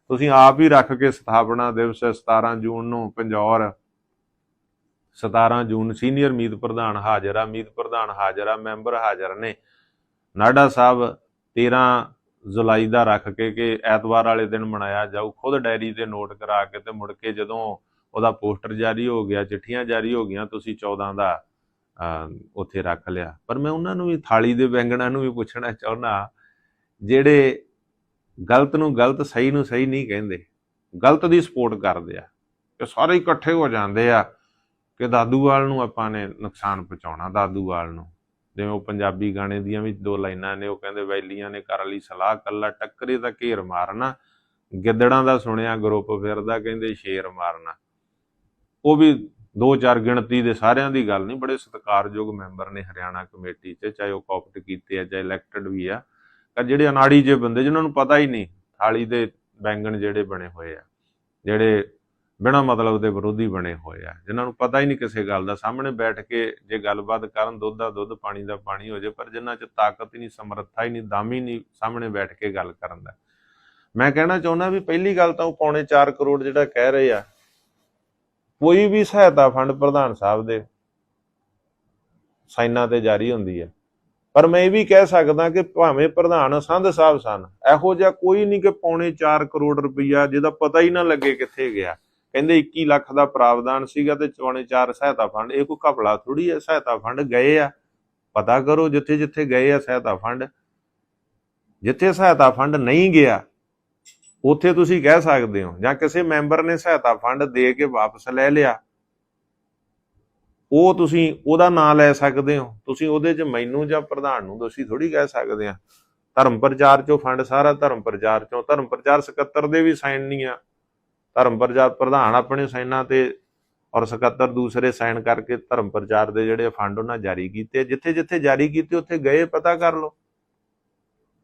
ਤੁਸੀਂ ਆਪ ਹੀ ਰੱਖ ਕੇ ਸਥਾਪਨਾ ਦਿਵਸ 17 ਜੂਨ ਨੂੰ ਪੰਜੌਰ। 17 ਜੂਨ ਸੀਨੀਅਰ ਮੀਤ ਪ੍ਰਧਾਨ ਹਾਜ਼ਰ ਆ ਮੀਤ ਪ੍ਰਧਾਨ ਹਾਜ਼ਰ ਆ ਮੈਂਬਰ ਹਾਜ਼ਰ ਨੇ। ਨਾਡਾ ਸਾਹਿਬ 13 ਜੁਲਾਈ ਦਾ ਰੱਖ ਕੇ ਕਿ ਐਤਵਾਰ ਵਾਲੇ ਦਿਨ ਮਨਾਇਆ ਜਾਊ, ਖੁਦ ਡਾਇਰੀ ਤੇ ਨੋਟ ਕਰਾ ਕੇ ਤੇ ਮੁੜ ਕੇ ਜਦੋਂ ਉਹਦਾ ਪੋਸਟਰ ਜਾਰੀ ਹੋ ਗਿਆ, ਚਿੱਠੀਆਂ ਜਾਰੀ ਹੋ ਗਈਆਂ, ਤੁਸੀਂ 14 ਦਾ ਉੱਥੇ ਰੱਖ ਲਿਆ। ਪਰ ਮੈਂ ਉਹਨਾਂ ਨੂੰ ਵੀ ਥਾਲੀ ਦੇ ਵੈਂਗਣਾ ਨੂੰ ਵੀ ਪੁੱਛਣਾ ਚਾਹੁੰਦਾ, ਜਿਹੜੇ ਗਲਤ ਨੂੰ ਗਲਤ, ਸਹੀ ਨੂੰ ਸਹੀ ਨਹੀਂ ਕਹਿੰਦੇ, ਗਲਤ ਦੀ ਸਪੋਰਟ ਕਰਦੇ ਆ ਕਿ ਸਾਰੇ ਇਕੱਠੇ ਹੋ ਜਾਂਦੇ ਆ ਕਿ ਦਾਦੂਵਾਲ ਨੂੰ ਆਪਾਂ ਨੇ ਨੁਕਸਾਨ ਪਹੁੰਚਾਉਣਾ, ਦਾਦੂਵਾਲ ਨੂੰ। ਜਿਵੇਂ ਉਹ ਪੰਜਾਬੀ ਗਾਣੇ ਦੀਆਂ ਵੀ ਦੋ ਲਾਈਨਾਂ ਨੇ, ਉਹ ਕਹਿੰਦੇ ਵੈਲੀਆਂ ਨੇ ਕਰ ਲਈ ਸਲਾਹ, ਕੱਲਾ ਟੱਕਰੇ ਦਾ ਘੇਰ ਮਾਰਨਾ, ਗਿੱਦੜਾਂ ਦਾ ਸੁਣਿਆ ਗਰੁੱਪ ਫਿਰਦਾ, ਕਹਿੰਦੇ ਸ਼ੇਰ ਮਾਰਨਾ। ਉਹ ਵੀ ਦੋ ਚਾਰ ਗਿਣਤੀ ਦੇ ਸਾਰਿਆਂ ਦੀ ਗੱਲ ਨਹੀਂ, ਬੜੇ ਸਤਿਕਾਰਯੋਗ ਮੈਂਬਰ ਨੇ ਹਰਿਆਣਾ ਕਮੇਟੀ 'ਚ, ਚਾਹੇ ਉਹ ਕਾਪਟ ਕੀਤੇ ਆ, ਚਾਹੇ ਇਲੈਕਟਡ ਵੀ ਆ। ਪਰ ਜਿਹੜੇ ਅਨਾੜੀ ਜੇ ਬੰਦੇ, ਜਿਨ੍ਹਾਂ ਨੂੰ ਪਤਾ ਹੀ ਨਹੀਂ, ਥਾਲੀ ਦੇ ਬੈਂਗਣ ਜਿਹੜੇ ਬਣੇ ਹੋਏ ਆ, ਜਿਹੜੇ ਬਿਨਾਂ ਮਤਲਬ ਦੇ ਵਿਰੋਧੀ ਬਣੇ ਹੋਏ ਆ। ਜਿਨ੍ਹਾਂ ਨੂੰ ਪਤਾ ਹੀ ਨਹੀਂ ਕਿਸੇ ਗੱਲ ਦਾ। ਸਾਹਮਣੇ ਬੈਠ ਕੇ ਜੇ ਗੱਲਬਾਤ ਕਰਨ, ਦੁੱਧ ਦਾ ਦੁੱਧ, ਪਾਣੀ ਦਾ ਪਾਣੀ ਹੋ ਜਾਏ ਪਰ ਜਿਨ੍ਹਾਂ 'ਚ ਤਾਕਤ ਹੀ ਨਹੀਂ, ਸਮਰੱਥਾ ਹੀ ਨਹੀਂ, ਦਮ ਹੀ ਨਹੀਂ, ਸਾਹਮਣੇ ਬੈਠ ਕੇ ਗੱਲ ਕਰਨ ਦਾ। ਮੈਂ ਕਹਿਣਾ ਚਾਹੁੰਦਾ ਵੀ ਪਹਿਲੀ ਗੱਲ ਤਾਂ ਉਹ ਪੌਣੇ 4 ਕਰੋੜ ਜਿਹੜਾ ਕਹਿ ਰਹੇ ਆ, ਕੋਈ ਵੀ ਸਹਾਇਤਾ ਫੰਡ ਪ੍ਰਧਾਨ ਸਾਹਿਬ ਦੇ ਸਾਈਨਾਂ ਤੇ ਜਾਰੀ ਹੁੰਦੀ ਹੈ ਪਰ ਮੈਂ ਇਹ ਵੀ ਕਹਿ ਸਕਦਾ ਕਿ ਭਾਵੇਂ ਪ੍ਰਧਾਨ ਸੰਧ ਸਾਹਿਬ ਸਨ, ਇਹੋ ਜਿਹਾ ਕੋਈ ਨਹੀਂ ਕਿ ਪੌਣੇ 4 ਕਰੋੜ ਰੁਪਈਆ ਜਿਹਦਾ ਪਤਾ ਹੀ ਨਾ ਲੱਗੇ ਕਿੱਥੇ ਗਿਆ। ਕਹਿੰਦੇ 21 ਲੱਖ ਦਾ ਪ੍ਰਾਵਧਾਨ ਸੀਗਾ ਤੇ ਪੌਣੇ 4 ਸਹਾਇਤਾ ਫੰਡ, ਇਹ ਕੋਈ ਘਪਲਾ ਥੋੜੀ ਹੈ, ਸਹਾਇਤਾ ਫੰਡ ਗਏ ਆ। ਪਤਾ ਕਰੋ ਜਿੱਥੇ ਜਿੱਥੇ ਗਏ ਆ ਸਹਾਇਤਾ ਫੰਡ। ਜਿੱਥੇ ਸਹਾਇਤਾ ਫੰਡ ਨਹੀਂ ਗਿਆ, ਉੱਥੇ ਤੁਸੀਂ ਕਹਿ ਸਕਦੇ ਹੋ, ਜਾਂ ਕਿਸੇ ਮੈਂਬਰ ਨੇ ਸਹਾਇਤਾ ਫੰਡ ਦੇ ਕੇ ਵਾਪਸ ਲੈ ਲਿਆ। ਉਹ ਤੁਸੀਂ ਉਹਦਾ ਨਾਂ ਲੈ ਸਕਦੇ ਹੋ। ਤੁਸੀਂ ਉਹਦੇ 'ਚ ਮੈਨੂੰ ਜਾਂ ਪ੍ਰਧਾਨ ਨੂੰ ਦੋਸ਼ੀ ਥੋੜੀ ਕਹਿ ਸਕਦੇ ਆ। ਧਰਮ ਪ੍ਰਚਾਰ 'ਚੋਂ ਫੰਡ ਸਾਰਾ ਧਰਮ ਪ੍ਰਚਾਰ 'ਚੋਂ, ਧਰਮ ਪ੍ਰਚਾਰ ਸਕੱਤਰ ਦੇ ਵੀ ਸਾਈਨ ਨਹੀਂ ਆ। ਧਰਮ ਪ੍ਰਚਾਰ ਪ੍ਰਧਾਨ ਆਪਣੇ ਸਾਈਨਾਂ ਤੇ ਔਰ ਸਕੱਤਰ ਦੂਸਰੇ ਸਾਈਨ ਕਰਕੇ ਧਰਮ ਪ੍ਰਚਾਰ ਦੇ ਜਿਹੜੇ ਫੰਡ ਉਹਨਾਂ ਜਾਰੀ ਕੀਤੇ। ਜਿੱਥੇ ਜਿੱਥੇ ਜਾਰੀ ਕੀਤੇ, ਉੱਥੇ ਗਏ, ਪਤਾ ਕਰ ਲਓ।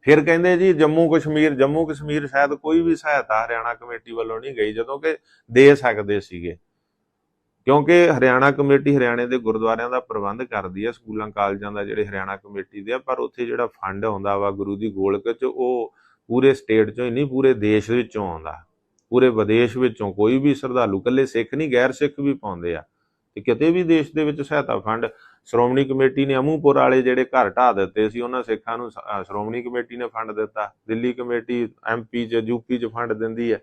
ਫਿਰ ਕਹਿੰਦੇ ਜੀ, ਜੰਮੂ ਕਸ਼ਮੀਰ ਜੰਮੂ ਕਸ਼ਮੀਰ ਸ਼ਾਇਦ ਕੋਈ ਵੀ ਸਹਾਇਤਾ ਹਰਿਆਣਾ ਕਮੇਟੀ ਵੱਲੋਂ ਨਹੀਂ ਗਈ, ਜਦੋਂ ਕਿ ਦੇ ਸਕਦੇ ਸੀਗੇ। ਕਿਉਂਕਿ ਹਰਿਆਣਾ ਕਮੇਟੀ ਹਰਿਆਣੇ ਦੇ ਗੁਰਦੁਆਰਿਆਂ ਦਾ ਪ੍ਰਬੰਧ ਕਰਦੀ ਹੈ ਸਕੂਲਾਂ, ਕਾਲਜਾਂ ਦਾ ਜਿਹੜੇ ਹਰਿਆਣਾ ਕਮੇਟੀ ਦੇ ਆ, ਪਰ ਉੱਥੇ ਜਿਹੜਾ ਫੰਡ ਆਉਂਦਾ ਵਾ ਗੁਰੂ ਦੀ ਗੋਲਕ ਚ, ਉਹ ਪੂਰੇ ਸਟੇਟ ਚੋਂ ਹੀ ਨਹੀਂ, ਪੂਰੇ ਦੇਸ਼ ਵਿੱਚੋਂ ਆਉਂਦਾ। ਪੂਰੇ ਵਿਦੇਸ਼ ਵਿੱਚੋਂ ਕੋਈ ਵੀ ਸ਼ਰਧਾਲੂ ਕੱਲੇ ਸਿੱਖ ਨਹੀਂ, ਗੈਰ ਸਿੱਖ ਵੀ ਪਾਉਂਦੇ ਆ। ਤੇ ਕਿਤੇ ਵੀ ਦੇਸ਼ ਦੇ ਵਿੱਚ ਸਹਾਇਤਾ ਫੰਡ, ਸ਼੍ਰੋਮਣੀ ਕਮੇਟੀ ਨੇ ਅਮੂਪੁਰ ਵਾਲੇ ਜਿਹੜੇ ਘਰ ਢਾਹ ਦਿੱਤੇ ਸੀ, ਉਹਨਾਂ ਸਿੱਖਾਂ ਨੂੰ ਸ਼੍ਰੋਮਣੀ ਕਮੇਟੀ ਨੇ ਫੰਡ ਦਿੱਤਾ। ਦਿੱਲੀ ਕਮੇਟੀ ਐਮਪੀ ਚ ਯੂਪੀ ਚ ਫੰਡ ਦਿੰਦੀ ਹੈ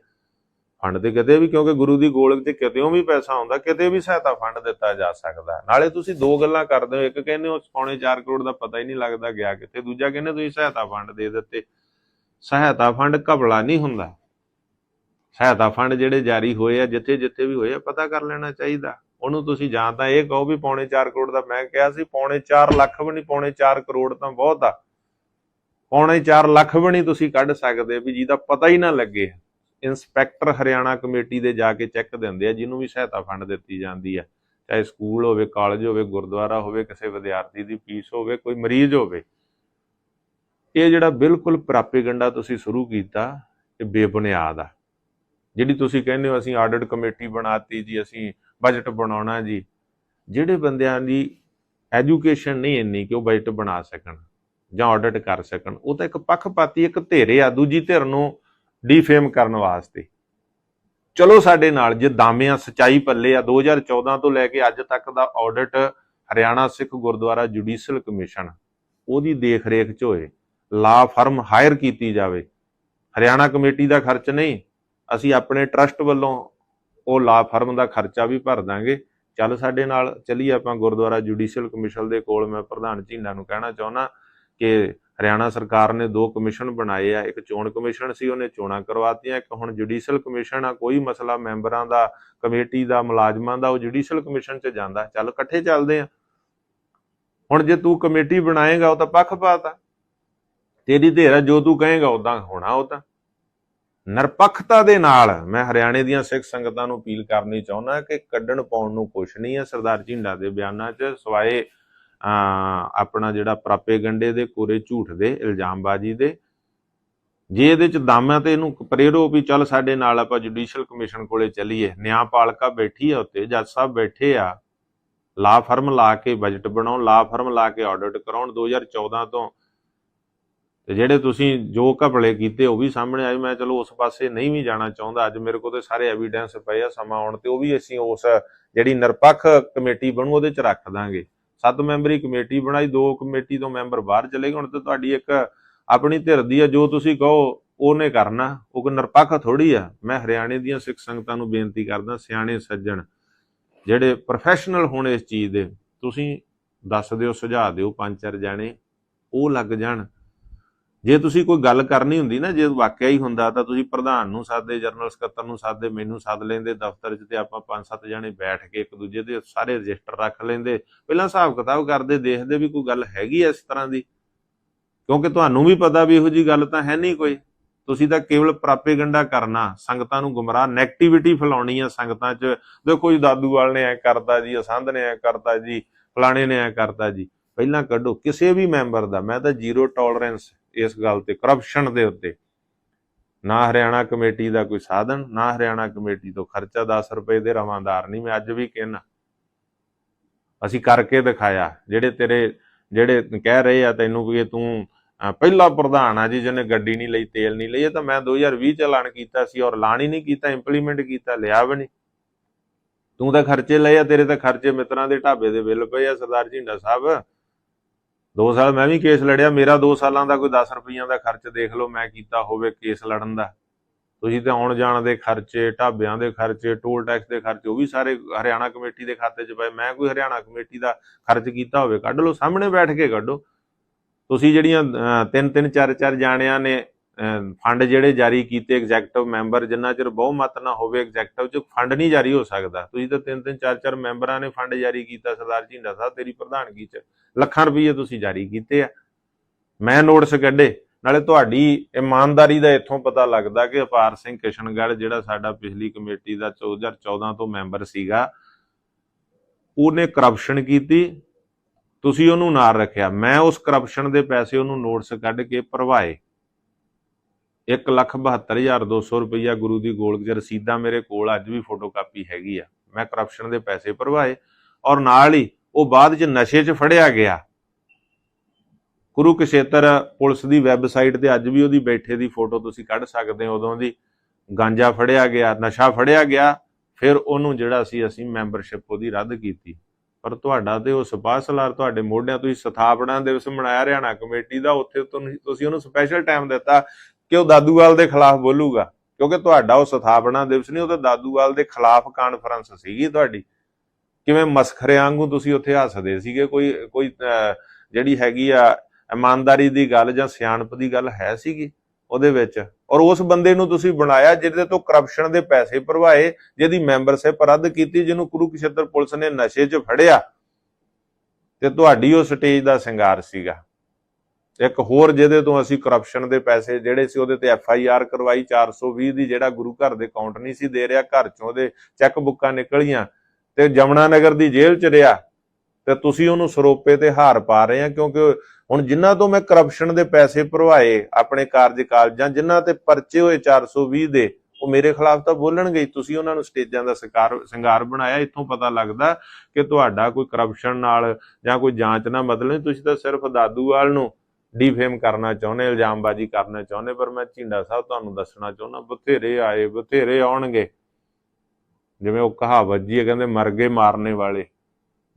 ਫੰਡ ਤੇ ਕਿਤੇ ਵੀ, ਕਿਉਂਕਿ ਗੁਰੂ ਦੀ ਗੋਲਕ ਤੇ ਕਿਤੇੋਂ ਵੀ ਪੈਸਾ ਆਉਂਦਾ, ਕਿਤੇ ਵੀ ਸਹਾਇਤਾ ਫੰਡ ਦਿੱਤਾ ਜਾ ਸਕਦਾ। ਨਾਲੇ ਤੁਸੀਂ ਦੋ ਗੱਲਾਂ ਕਰਦੇ ਹੋ, ਇੱਕ ਕਹਿੰਦੇ ਹੋ ਪੌਣੇ 4 ਕਰੋੜ ਦਾ ਪਤਾ ਹੀ ਨਹੀਂ ਲੱਗਦਾ ਗਿਆ ਕਿਤੇ ਦੂਜਾ ਕਹਿੰਦੇ ਤੁਸੀਂ ਸਹਾਇਤਾ ਫੰਡ ਦੇ ਦਿੱਤੇ। ਸਹਾਇਤਾ ਫੰਡ ਘਬਲਾ ਨਹੀਂ ਹੁੰਦਾ। ਸਹਾਇਤਾ ਫੰਡ ਜਿਹੜੇ ਜਾਰੀ ਹੋਏ ਆ, ਜਿੱਥੇ ਜਿੱਥੇ ਵੀ ਹੋਏ ਆ, ਪਤਾ ਕਰ ਲੈਣਾ ਚਾਹੀਦਾ। ਉਹਨੂੰ ਤੁਸੀਂ ਜਾਂ ਤਾਂ ਇਹ ਕਹੋ ਵੀ ਪੌਣੇ 4 ਕਰੋੜ ਦਾ ਮੈਂ ਕਿਹਾ ਸੀ, ਪੌਣੇ 4 ਲੱਖ ਵੀ ਨਹੀਂ, ਪੌਣੇ 4 ਕਰੋੜ ਤਾਂ ਬਹੁਤ ਆ। ਪੌਣੇ 4 ਲੱਖ ਵੀ ਨਹੀਂ ਤੁਸੀਂ ਕੱਢ ਸਕਦੇ ਵੀ ਜਿਹਦਾ ਪਤਾ ਹੀ ਨਾ ਲੱਗੇ। ਇੰਸਪੈਕਟਰ ਹਰਿਆਣਾ ਕਮੇਟੀ ਦੇ ਜਾ ਕੇ ਚੈੱਕ ਦਿੰਦੇ ਆ, ਜਿਹਨੂੰ ਵੀ ਸਹਾਇਤਾ ਫੰਡ ਦਿੱਤੀ ਜਾਂਦੀ ਹੈ ਚਾਹੇ ਸਕੂਲ ਹੋਵੇ ਕਾਲਜ ਹੋਵੇ, ਗੁਰਦੁਆਰਾ ਹੋਵੇ, ਕਿਸੇ ਵਿਦਿਆਰਥੀ ਦੀ ਫੀਸ ਹੋਵੇ, ਕੋਈ ਮਰੀਜ਼ ਹੋਵੇ। ਇਹ ਜਿਹੜਾ ਬਿਲਕੁਲ ਪ੍ਰਾਪੇਗੰਡਾ ਤੁਸੀਂ ਸ਼ੁਰੂ ਕੀਤਾ, ਇਹ ਬੇਬੁਨਿਆਦ ਆ। ਜਿਹੜੀ ਤੁਸੀਂ ਕਹਿੰਦੇ ਹੋ ਅਸੀਂ ਆਡਿਟ ਕਮੇਟੀ ਬਣਾਤੀ ਜੀ, ਅਸੀਂ ਬਜਟ ਬਣਾਉਣਾ ਜੀ, ਜਿਹੜੇ ਬੰਦਿਆਂ ਦੀ ਐਜੂਕੇਸ਼ਨ ਨਹੀਂ ਇੰਨੀ ਕਿ ਉਹ ਬਜਟ ਬਣਾ ਸਕਣ ਜਾਂ ਆਡਿਟ ਕਰ ਸਕਣ, ਉਹ ਤਾਂ ਇੱਕ ਪੱਖਪਾਤੀ, ਇੱਕ ਧਿਰੇ ਆ, ਦੂਜੀ ਧਿਰ ਨੂੰ ਡੀਫੇਮ ਕਰਨ ਵਾਸਤੇ। ਚਲੋ ਸਾਡੇ ਨਾਲ, ਜੇ ਦਾਮਿਆਂ ਸਚਾਈ ਪੱਲੇ ਆ 2014 ਤੋਂ ਲੈ ਕੇ ਅੱਜ ਤੱਕ ਦਾ audit Haryana Sikh Gurdwara judicial commission ਉਹਦੀ ਦੇਖ ਰੇਖ 'ਚ ਹੋਏ ਲਾ ਫਰਮ ਹਾਇਰ ਕੀਤੀ ਜਾਵੇ, ਹਰਿਆਣਾ ਕਮੇਟੀ ਦਾ ਖਰਚ ਨਹੀਂ ਅਸੀਂ ਆਪਣੇ ਟਰਸਟ ਵੱਲੋਂ ਉਹ ਲਾ ਫਰਮ ਦਾ ਖਰਚਾ ਵੀ ਭਰ ਦਾਂਗੇ। ਚੱਲ ਸਾਡੇ ਨਾਲ ਚੱਲੀਏ ਆਪਾਂ ਗੁਰਦੁਆਰਾ ਜੁਡੀਸ਼ੀਅਲ ਕਮਿਸ਼ਨ ਦੇ ਕੋਲ। ਮੈਂ ਪ੍ਰਧਾਨ ਝੀਨਾ ਨੂੰ ਕਹਿਣਾ ਚਾਹੁੰਦਾ ਕਿ ਹਰਿਆਣਾ ਸਰਕਾਰ ਨੇ ਦੋ ਕਮਿਸ਼ਨ ਬਣਾਏ ਆ। ਇੱਕ ਚੋਣ ਕਮਿਸ਼ਨ ਸੀ, ਉਹਨੇ ਚੋਣਾਂ ਕਰਵਾਤੀਆਂ। ਇੱਕ ਹੁਣ ਜੁਡੀਸ਼ੀਅਲ ਕਮਿਸ਼ਨ ਆ। ਕੋਈ ਮਸਲਾ ਮੈਂਬਰਾਂ ਦਾ, ਕਮੇਟੀ ਦਾ, ਮੁਲਾਜ਼ਮਾਂ ਦਾ, ਉਹ ਜੁਡੀਸ਼ੀਅਲ ਕਮਿਸ਼ਨ 'ਚ ਜਾਂਦਾ। ਚੱਲ ਇਕੱਠੇ ਚੱਲਦੇ ਆ। ਹੁਣ ਜੇ ਤੂੰ ਕਮੇਟੀ ਬਣਾਏਗਾ, ਉਹ ਤਾਂ ਪੱਖਪਾਤ ਆ ਤੇਰੀ ਧੇਰਾ ਜੋ ਤੂੰ ਕਹੇਗਾ ਉਦਾਂ ਹੋਣਾ ਉਹ ਤਾਂ। ਨਿਰਪੱਖਤਾ ਦੇ ਨਾਲ ਮੈਂ ਹਰਿਆਣੇ ਦੀਆਂ ਸਿੱਖ ਸੰਗਤਾਂ ਨੂੰ ਅਪੀਲ ਕਰਨੀ ਚਾਹੁੰਦਾ ਕਿ ਕੱਢਣ ਪਾਉਣ ਨੂੰ ਕੁਛ ਨਹੀਂ ਹੈ। ਸਰਦਾਰ ਝਿੰਡਾ ਦੇ ਬਿਆਨਾਂ 'ਚ ਸਵਾਏ, ਅਹ, ਆਪਣਾ ਜਿਹੜਾ ਪ੍ਰਾਪੇਗੰਡੇ ਦੇ ਕੋਰੇ ਝੂਠ ਦੇ, ਇਲਜ਼ਾਮਬਾਜ਼ੀ ਦੇ, ਜੇ ਇਹਦੇ ਚ ਦਮ ਹੈ ਤੇ ਇਹਨੂੰ ਪ੍ਰੇਰੋ ਵੀ ਚੱਲ ਸਾਡੇ ਨਾਲ ਆਪਾਂ ਜੁਡੀਸ਼ੀਅਲ ਕਮਿਸ਼ਨ ਕੋਲੇ ਚੱਲੀਏ। ਨਿਆਂਪਾਲਕਾ ਬੈਠੀ ਆ ਉੱਤੇ ਜੱਜ ਸਾਹਿਬ ਬੈਠੇ ਆ। ਲਾ ਫਰਮ ਲਾ ਕੇ ਬਜਟ ਬਣਾਉਣ ਲਾ ਫਰਮ ਲਾ ਕੇ ਆਡਿਟ ਕਰਾਉਣ 2014 ਤੋਂ ਤੇ ਜਿਹੜੇ ਤੁਸੀਂ ਜੋ ਘਪਲੇ ਕੀਤੇ ਉਹ ਵੀ ਸਾਹਮਣੇ ਆਏ। ਮੈਂ ਚਲੋ ਉਸ ਪਾਸੇ ਨਹੀਂ ਵੀ ਜਾਣਾ ਚਾਹੁੰਦਾ। ਅੱਜ ਮੇਰੇ ਕੋਲ ਤੇ ਸਾਰੇ ਐਵੀਡੈਂਸ ਪਏ ਆ ਸਮਾਂ ਆਉਣ ਤੇ। ਉਹ ਵੀ ਅਸੀਂ ਉਸ ਜਿਹੜੀ ਨਿਰਪੱਖ ਕਮੇਟੀ ਬਣੂ ਉਹਦੇ ਚ ਰੱਖ ਦਾਂਗੇ। ਸੱਤ ਮੈਂਬਰੀ ਕਮੇਟੀ ਬਣਾਈ। ਦੋ ਕਮੇਟੀ ਤੋਂ ਮੈਂਬਰ ਬਾਹਰ ਚਲੇ ਗਏ। ਹੁਣ ਤੇ ਤੁਹਾਡੀ ਇੱਕ ਆਪਣੀ ਧਿਰ ਦੀ ਆ। ਜੋ ਤੁਸੀਂ ਕਹੋ, ਉਹਨੇ ਕਰਨਾ। ਉਹ ਕੋਈ ਨਿਰਪੱਖ ਥੋੜੀ ਆ। ਮੈਂ ਹਰਿਆਣੇ ਦੀਆਂ ਸਿੱਖ ਸੰਗਤਾਂ ਨੂੰ ਬੇਨਤੀ ਕਰਦਾ, ਸਿਆਣੇ ਸੱਜਣ, ਜਿਹੜੇ ਪ੍ਰੋਫੈਸ਼ਨਲ ਹੋਣ ਇਸ ਚੀਜ਼ ਦੇ, ਤੁਸੀਂ ਦੱਸ ਦਿਓ, ਸੁਝਾਅ ਦਿਓ ਪੰਜ ਚਾਰ ਜਾਣੇ। ਉਹ ਲੱਗ ਜਾਣ। ਜੇ ਤੁਸੀਂ ਕੋਈ ਗੱਲ ਕਰਨੀ ਹੁੰਦੀ ਨਾ, ਜੇ ਵਾਕਿਆ ਹੀ ਹੁੰਦਾ, ਤਾਂ ਤੁਸੀਂ ਪ੍ਰਧਾਨ ਨੂੰ ਸਾਦੇ, ਜਨਰਲ ਸਕੱਤਰ ਨੂੰ ਸਾਦੇ, ਮੈਨੂੰ ਸੱਦ ਲੈਂਦੇ, ਦਫ਼ਤਰ 'ਚ ਤੇ ਆਪਾਂ ਪੰਜ ਸੱਤ ਜਣੇ ਬੈਠ ਕੇ ਇੱਕ ਦੂਜੇ ਦੇ ਸਾਰੇ ਰਜਿਸਟਰ ਰੱਖ ਲੈਂਦੇ। ਪਹਿਲਾਂ ਹਿਸਾਬ ਕਿਤਾਬ ਕਰਦੇ, ਦੇਖਦੇ ਵੀ ਕੋਈ ਗੱਲ ਹੈਗੀ ਐ ਇਸ ਤਰ੍ਹਾਂ ਦੀ। ਕਿਉਂਕਿ ਤੁਹਾਨੂੰ ਵੀ ਪਤਾ ਵੀ ਇਹੋ ਜੀ ਗੱਲ ਤਾਂ ਹੈ ਨਹੀਂ ਕੋਈ। ਤੁਸੀਂ ਤਾਂ ਕੇਵਲ ਪ੍ਰਾਪੇਗੰਡਾ ਕਰਨਾ, ਸੰਗਤਾਂ ਨੂੰ ਗੁੰਮਰਾਹ ਨੈਗੇਟਿਵਿਟੀ ਫੈਲਾਉਣੀ ਆ ਸੰਗਤਾਂ 'ਚ। ਦੇਖੋ ਜੀ, ਦਾਦੂ ਦਾਦੂਵਾਲ ਨੇ ਐ ਕਰਤਾ ਜੀ, ਅਸੰਧ ਨੇ ਐ ਕਰਤਾ ਜੀ, ਫਲਾਣੇ ਨੇ ਐ ਕਰਤਾ ਜੀ। ਪਹਿਲਾਂ ਕੱਢੋ, ਕਿਸੇ ਵੀ ਮੈਂਬਰ ਦਾ, ਮੈਂ ਤਾਂ ਜ਼ੀਰੋ ਟੋਲਰੈਂਸ ਇਸ ਗੱਲ ਤੇ ਕਰਪਸ਼ਨ ਦੇ ਉੱਤੇ। ਨਾ ਹਰਿਆਣਾ ਕਮੇਟੀ ਦਾ ਕੋਈ ਸਾਧਨ, ਨਾ ਹਰਿਆਣਾ ਕਮੇਟੀ ਤੋਂ ਖਰਚਾ 10 ਰੁਪਏ ਦੇ ਰਵਾਂਦਾਰ ਨਹੀਂ, ਮੈਂ ਅੱਜ ਵੀ ਕਹਿਣਾ ਅਸੀਂ ਕਰਕੇ ਦਿਖਾਇਆ, ਜਿਹੜੇ ਤੇਰੇ, ਜਿਹੜੇ ਕਹਿ ਰਹੇ ਆ ਤੈਨੂੰ ਵੀ ਤੂੰ ਪਹਿਲਾ ਪ੍ਰਧਾਨ ਆ ਜੀ, ਜਿਹਨੇ ਗੱਡੀ ਨਹੀਂ ਲਈ, ਤੇਲ ਨਹੀਂ ਲਈ, ਇਹ ਤਾਂ ਮੈਂ 2020 ਚ ਐਲਾਨ ਕੀਤਾ ਸੀ ਔਰ ਐਲਾਨ ਹੀ ਨਹੀਂ ਕੀਤਾ ਇੰਪਲੀਮੈਂਟ ਕੀਤਾ, ਲਿਆ ਵੀ ਨਹੀਂ। ਤੂੰ ਤਾਂ ਖਰਚੇ ਲਏ ਆ, ਤੇਰੇ ਤਾਂ ਖਰਚੇ ਮਿੱਤਰਾਂ ਦੇ ਢਾਬੇ ਦੇ ਬਿੱਲ ਪਏ ਆ, ਸਰਦਾਰ ਝਿੰਡਾ ਸਾਹਿਬ। ਦੋ ਸਾਲ ਮੈਂ ਵੀ ਕੇਸ ਲੜਿਆ, ਮੇਰਾ 2 ਸਾਲਾਂ ਦਾ ਕੋਈ 10 ਰੁਪਈਆਂ ਦਾ ਖਰਚ ਦੇਖ ਲਓ, ਮੈਂ ਕੀਤਾ ਹੋਵੇ ਕੇਸ ਲੜਨ ਦਾ। ਤੁਸੀਂ ਤੇ ਆਉਣ ਜਾਣ ਦੇ ਖਰਚੇ, ਢਾਬਿਆਂ ਦੇ ਖਰਚੇ, ਟੋਲ ਟੈਕਸ ਦੇ ਖਰਚੇ, ਉਹ ਵੀ ਸਾਰੇ ਹਰਿਆਣਾ ਕਮੇਟੀ ਦੇ ਖਾਤੇ 'ਚ ਪਏ। ਮੈਂ ਕੋਈ ਹਰਿਆਣਾ ਕਮੇਟੀ ਦਾ ਖਰਚ ਕੀਤਾ ਹੋਵੇ, ਕੱਢ ਲਓ, ਸਾਹਮਣੇ ਬੈਠ ਕੇ ਕੱਢੋ। ਤੁਸੀਂ ਜਿਹੜੀਆਂ ਤਿੰਨ ਤਿੰਨ ਚਾਰ ਚਾਰ ਜਾਣਿਆਂ ਨੇ ਫੰਡ ਜਿਹੜੇ ਜਾਰੀ ਕੀਤੇ ਐਗਜ਼ੈਕਟਿਵ ਮੈਂਬਰ ਜਿੰਨਾ ਚਿਰ ਬਹੁਮਤ ਨਾ ਹੋਵੇ ਐਗਜ਼ੈਕਟਿਵ 'ਚ ਫੰਡ ਨਹੀਂ ਜਾਰੀ ਹੋ ਸਕਦਾ। ਤੁਸੀਂ ਤਾਂ ਤਿੰਨ ਤਿੰਨ ਚਾਰ ਚਾਰ ਮੈਂਬਰਾਂ ਨੇ ਫੰਡ ਜਾਰੀ ਕੀਤਾ, ਸਰਦਾਰ ਝਿੰਡਾ ਸਾਹਿਬ ਤੇਰੀ ਪ੍ਰਧਾਨਗੀ 'ਚ। ਲੱਖਾਂ ਰੁਪਏ ਤੁਸੀਂ ਜਾਰੀ ਕੀਤੇ ਆ। ਮੈਂ ਨੋਟਿਸ ਕੱਢੇ। ਨਾਲੇ ਤੁਹਾਡੀ ਇਮਾਨਦਾਰੀ ਦਾ ਇੱਥੋਂ ਪਤਾ ਲੱਗਦਾ ਕਿ ਅਪਾਰ ਸਿੰਘ ਕਿਸ਼ਨਗੜ ਜਿਹੜਾ ਸਾਡਾ ਪਿਛਲੀ ਕਮੇਟੀ ਦਾ 2014 ਤੋਂ ਮੈਂਬਰ ਸੀਗਾ, ਉਹਨੇ ਕਰਪਸ਼ਨ ਕੀਤੀ। ਤੁਸੀਂ ਉਹਨੂੰ ਨਾਲ ਰੱਖਿਆ। ਮੈਂ ਉਸ ਕਰਪਸ਼ਨ ਦੇ ਪੈਸੇ ਉਹਨੂੰ ਨੋਟਿਸ ਕੱਢ ਕੇ ਭਰਵਾਏ। 172200 ਰੁਪਈਆ ਗੁਰੂ ਦੀ ਗੋਲਕ 'ਚ ਰਸੀਦਾਂ ਮੇਰੇ ਕੋਲ ਅੱਜ ਵੀ ਫੋਟੋਕਾਪੀ ਹੈਗੀ ਆ। ਮੈਂ ਕਰਪਸ਼ਨ ਦੇ ਪੈਸੇ ਭਰਵਾਏ ਔਰ ਨਾਲ ਹੀ ਉਹ ਬਾਅਦ 'ਚ ਨਸ਼ੇ 'ਚ ਫੜਿਆ ਗਿਆ। ਕੁਰੂਕਸ਼ੇਤਰ ਪੁਲਿਸ ਦੀ ਵੈਬਸਾਈਟ ਤੇ ਅੱਜ ਵੀ ਉਹਦੀ ਬੈਠੇ ਦੀ ਫੋਟੋ ਤੁਸੀਂ ਕੱਢ ਸਕਦੇ ਹੋ। ਉਦੋਂ ਦੀ ਗਾਂਜਾ ਫੜਿਆ ਗਿਆ, ਨਸ਼ਾ ਫੜਿਆ ਗਿਆ, ਫਿਰ ਉਹਨੂੰ ਜਿਹੜਾ ਸੀ ਅਸੀਂ ਮੈਂਬਰਸ਼ਿਪ ਉਹਦੀ ਰੱਦ ਕੀਤੀ। ਪਰ ਤੁਹਾਡਾ ਤੇ ਉਹ ਸਪਾਹ ਤੁਹਾਡੇ ਮੋਢਿਆਂ ਤੁਸੀਂ ਸਥਾਪਨਾ ਦਿਵਸ ਮਨਾਇਆ, ਹਰਿਆਣਾ ਕਮੇਟੀ ਦਾ, ਉੱਥੇ ਤੁਹਾਨੂੰ- ਤੁਸੀਂ ਉਹਨੂੰ ਸਪੈਸ਼ਲ ਟਾਈਮ ਦਿੱਤਾ। ਕਿ ਉਹ ਦਾਦੂਵਾਲ ਦੇ ਖਿਲਾਫ ਬੋਲੂਗਾ, ਕਿਉਂਕਿ ਤੁਹਾਡਾ ਉਹ ਸਥਾਪਨਾ ਦਿਵਸ ਨਹੀਂ, ਉਹ ਤਾਂ ਦਾਦੂਵਾਲ ਦੇ ਖਿਲਾਫ ਕਾਨਫਰੰਸ ਸੀਗੀ ਤੁਹਾਡੀ। ਕਿਵੇਂ ਮਸਖਰੇ ਵਾਂਗੂ ਤੁਸੀਂ ਉੱਥੇ ਹੱਸਦੇ ਸੀਗੇ? ਕੋਈ ਕੋਈ ਜਿਹੜੀ ਹੈਗੀ ਆ ਇਮਾਨਦਾਰੀ ਦੀ ਗੱਲ ਜਾਂ ਸਿਆਣਪ ਦੀ ਗੱਲ ਹੈ ਸੀਗੀ ਉਹਦੇ ਵਿੱਚ? ਔਰ ਉਸ ਬੰਦੇ ਨੂੰ ਤੁਸੀਂ ਬਣਾਇਆ ਜਿਹਦੇ ਤੋਂ ਕਰਪਸ਼ਨ ਦੇ ਪੈਸੇ ਭਰਵਾਏ, ਜਿਹਦੀ ਮੈਂਬਰਸ਼ਿਪ ਰੱਦ ਕੀਤੀ, ਜਿਹਨੂੰ ਕੁਰੂਕਸ਼ੇਤਰ ਪੁਲਿਸ ਨੇ ਨਸ਼ੇ 'ਚ ਫੜਿਆ? ਤੇ ਤੁਹਾਡੀ ਉਹ ਸਟੇਜ ਦਾ ਸ਼ਿੰਗਾਰ ਸੀਗਾ। ਇੱਕ ਹੋਰ ਜਿਹਦੇ ਤੋਂ ਅਸੀਂ ਕਰਪਸ਼ਨ ਦੇ ਪੈਸੇ ਜਿਹੜੇ ਸੀ ਉਹਦੇ ਤੇ ਐਫ ਆਈ ਆਰ ਕਰਵਾਈ 420 ਦੀ ਜਿਹੜਾ ਗੁਰੂ ਘਰ ਦੇ ਅਕਾਊਂਟ ਨਹੀਂ ਸੀ ਦੇ ਰਿਹਾ, ਘਰ ਚੋਂ ਉਹਦੇ ਚੈੱਕ ਬੁੱਕਾਂ ਨਿਕਲੀਆਂ ਤੇ ਜਮਨਾ ਨਗਰ ਦੀ ਜੇਲ੍ਹ 'ਚ ਰਿਹਾ। ਤੇ ਤੁਸੀਂ ਉਹਨੂੰ ਸਰੋਪੇ ਤੇ ਹਾਰ ਪਾ ਰਹੇ ਆ ਕਿਉਂਕਿ ਹੁਣ ਜਿਨ੍ਹਾਂ ਤੋਂ ਮੈਂ ਕਰਪਸ਼ਨ ਦੇ ਪੈਸੇ ਭਰਵਾਏ ਆਪਣੇ ਕਾਰਜਕਾਲ ਜਾਂ ਜਿਨ੍ਹਾਂ ਤੇ ਪਰਚੇ ਹੋਏ 420 ਦੇ, ਉਹ ਮੇਰੇ ਖਿਲਾਫ ਤਾਂ ਬੋਲਣਗੇ ਤੁਸੀਂ ਉਹਨਾਂ ਨੂੰ ਸਟੇਜਾਂ ਦਾ ਸ਼ਿਕਾਰ, ਸ਼ਿੰਗਾਰ ਬਣਾਇਆ, ਇੱਥੋਂ ਪਤਾ ਲੱਗਦਾ ਕਿ ਤੁਹਾਡਾ ਕੋਈ ਕਰਪਸ਼ਨ ਨਾਲ ਜਾਂ ਕੋਈ ਜਾਂਚ ਨਾਲ ਮਤਲਬ ਨਹੀਂ। ਤੁਸੀਂ ਤਾਂ ਸਿਰਫ ਦਾਦੂਵਾਲ ਨੂੰ ਡੀਫੇਮ ਕਰਨਾ ਚਾਹੁੰਦੇ, ਇਲਜ਼ਾਮਬਾਜ਼ੀ ਕਰਨਾ ਚਾਹੁੰਦੇ, ਪਰ ਮੈਂ ਝਿੰਡਾ ਸਾਹਿਬ ਤੁਹਾਨੂੰ ਦੱਸਣਾ ਚਾਹੁੰਦਾ, ਬਥੇਰੇ ਆਏ, ਬਥੇਰੇ ਆਉਣਗੇ। ਜਿਵੇਂ ਉਹ ਕਹਾਵਤ ਜੀ ਕਹਿੰਦੇ ਮਰ ਗਏ ਮਾਰਨੇ ਵਾਲੇ।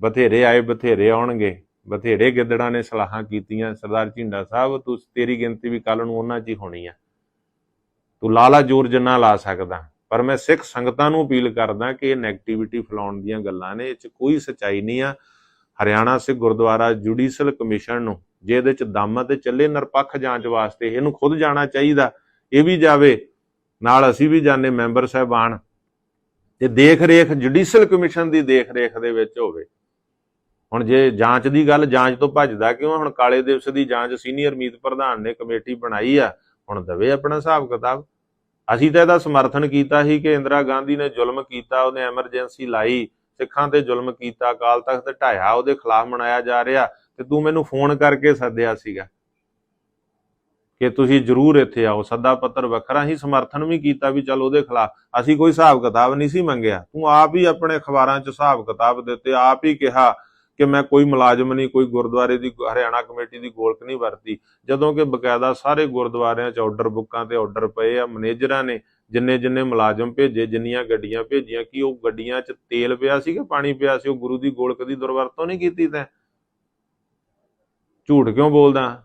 ਬਥੇਰੇ ਆਏ, ਬਥੇਰੇ ਆਉਣਗੇ। ਬਥੇਰੇ ਗਿੱਦੜਾਂ ਨੇ ਸਲਾਹਾਂ ਕੀਤੀਆਂ। ਸਰਦਾਰ ਝਿੰਡਾ ਸਾਹਿਬ, ਤੂੰ ਤੇਰੀ ਗਿਣਤੀ ਵੀ ਕੱਲ ਨੂੰ ਉਹਨਾਂ 'ਚ ਹੀ ਹੋਣੀ ਆ। ਤੂੰ ਲਾਲਾ ਜੋਰ ਜਿੰਨਾ ਲਾ ਸਕਦਾ। ਪਰ ਮੈਂ ਸਿੱਖ ਸੰਗਤਾਂ ਨੂੰ ਅਪੀਲ ਕਰਦਾ ਕਿ ਇਹ 네ਗੇਟਿਵਿਟੀ ਫੈਲਾਉਣ ਦੀਆਂ ਗੱਲਾਂ ਨੇ, ਇਹ 'ਚ ਕੋਈ ਸਚਾਈ ਨਹੀਂ ਆ। ਹਰਿਆਣਾ ਸਿੱਖ ਗੁਰਦੁਆਰਾ ਜੁਡੀਸ਼ਲ ਕਮਿਸ਼ਨ ਨੂੰ ਜੇ ਇਹਦੇ 'ਚ ਦਮ ਤੇ ਚੱਲੇ ਨਿਰਪੱਖ ਜਾਂਚ ਵਾਸਤੇ, ਇਹਨੂੰ ਖੁਦ ਜਾਣਾ ਚਾਹੀਦਾ, ਇਹ ਵੀ ਜਾਵੇ, ਨਾਲ ਅਸੀਂ ਵੀ ਜਾਣੇ ਮੈਂਬਰ ਸਾਹਿਬਾਨ। ਤੇ ਦੇਖ ਰੇਖ ਜੁਡੀਸ਼ੀਅਲ ਕਮਿਸ਼ਨ ਦੀ ਦੇਖ ਰੇਖ ਦੇ ਵਿੱਚ ਹੋਵੇ। ਹੁਣ ਜੇ ਜਾਂਚ ਦੀ ਗੱਲ, ਜਾਂਚ ਤੋਂ ਭੱਜਦਾ ਕਿਉਂ? ਹੁਣ ਕਾਲੇ ਦਿਵਸ ਦੀ ਜਾਂਚ ਸੀਨੀਅਰ ਮੀਤ ਪ੍ਰਧਾਨ ਨੇ ਕਮੇਟੀ ਬਣਾਈ ਆ, ਹੁਣ ਦਵੇ ਆਪਣਾ ਹਿਸਾਬ ਕਿਤਾਬ। ਅਸੀਂ ਤਾਂ ਇਹਦਾ ਸਮਰਥਨ ਕੀਤਾ ਸੀ ਕਿ ਇੰਦਰਾ ਗਾਂਧੀ ਨੇ ਜ਼ੁਲਮ ਕੀਤਾ, ਉਹਨੇ ਐਮਰਜੈਂਸੀ ਲਾਈ, ਸਿੱਖਾਂ ਤੇ ਜ਼ੁਲਮ ਕੀਤਾ, ਅਕਾਲ ਤਖਤ ਢਾਇਆ, ਉਹਦੇ ਖਿਲਾਫ ਮਨਾਇਆ ਜਾ ਰਿਹਾ। ਤੇ ਤੂੰ ਮੈਨੂੰ ਫੋਨ ਕਰਕੇ ਸੱਦਿਆ ਸੀਗਾ ਕਿ ਤੁਸੀਂ ਜਰੂਰ ਇੱਥੇ ਆਓ। ਸੱਦਾ ਪੱਤਰ ਵੱਖਰਾ ਹੀ ਸਮਰਥਨ ਵੀ ਕੀਤਾ ਵੀ ਚਲ ਉਹਦੇ ਖਿਲਾਫ ਅਸੀਂ ਕੋਈ ਹਿਸਾਬ ਕਿਤਾਬ ਨਹੀਂ ਸੀ ਮੰਗਿਆ। ਤੂੰ ਆਪ ਹੀ ਆਪਣੇ ਅਖਬਾਰਾਂ 'ਚ ਹਿਸਾਬ ਕਿਤਾਬ ਦਿੱਤੇ, ਆਪ ਹੀ ਕਿਹਾ ਕਿ ਮੈਂ ਕੋਈ ਮੁਲਾਜ਼ਮ ਨਹੀਂ, ਕੋਈ ਗੁਰਦੁਆਰੇ ਦੀ, ਹਰਿਆਣਾ ਕਮੇਟੀ ਦੀ ਗੋਲਕ ਨਹੀਂ ਵਰਤੀ। ਜਦੋਂ ਕਿ ਬਕਾਇਦਾ ਸਾਰੇ ਗੁਰਦੁਆਰਿਆਂ 'ਚ ਆਰਡਰ ਬੁੱਕਾਂ ਤੇ ਆਰਡਰ ਪਏ ਆ, ਮੈਨੇਜਰਾਂ ਨੇ ਜਿੰਨੇ ਜਿੰਨੇ ਮੁਲਾਜ਼ਮ ਭੇਜੇ, ਜਿੰਨੀਆਂ ਗੱਡੀਆਂ ਭੇਜੀਆਂ, ਕਿ ਉਹ ਗੱਡੀਆਂ 'ਚ ਤੇਲ ਪਿਆ ਸੀ ਕਿ ਪਾਣੀ ਪਿਆ ਸੀ? ਉਹ ਗੁਰੂ ਦੀ ਗੋਲਕ ਦੀ ਦੁਰਵਰਤੋਂ ਨਹੀਂ ਕੀਤੀ ਤੈਂ? ਝੂਠ ਕਿਉਂ ਬੋਲਦਾ?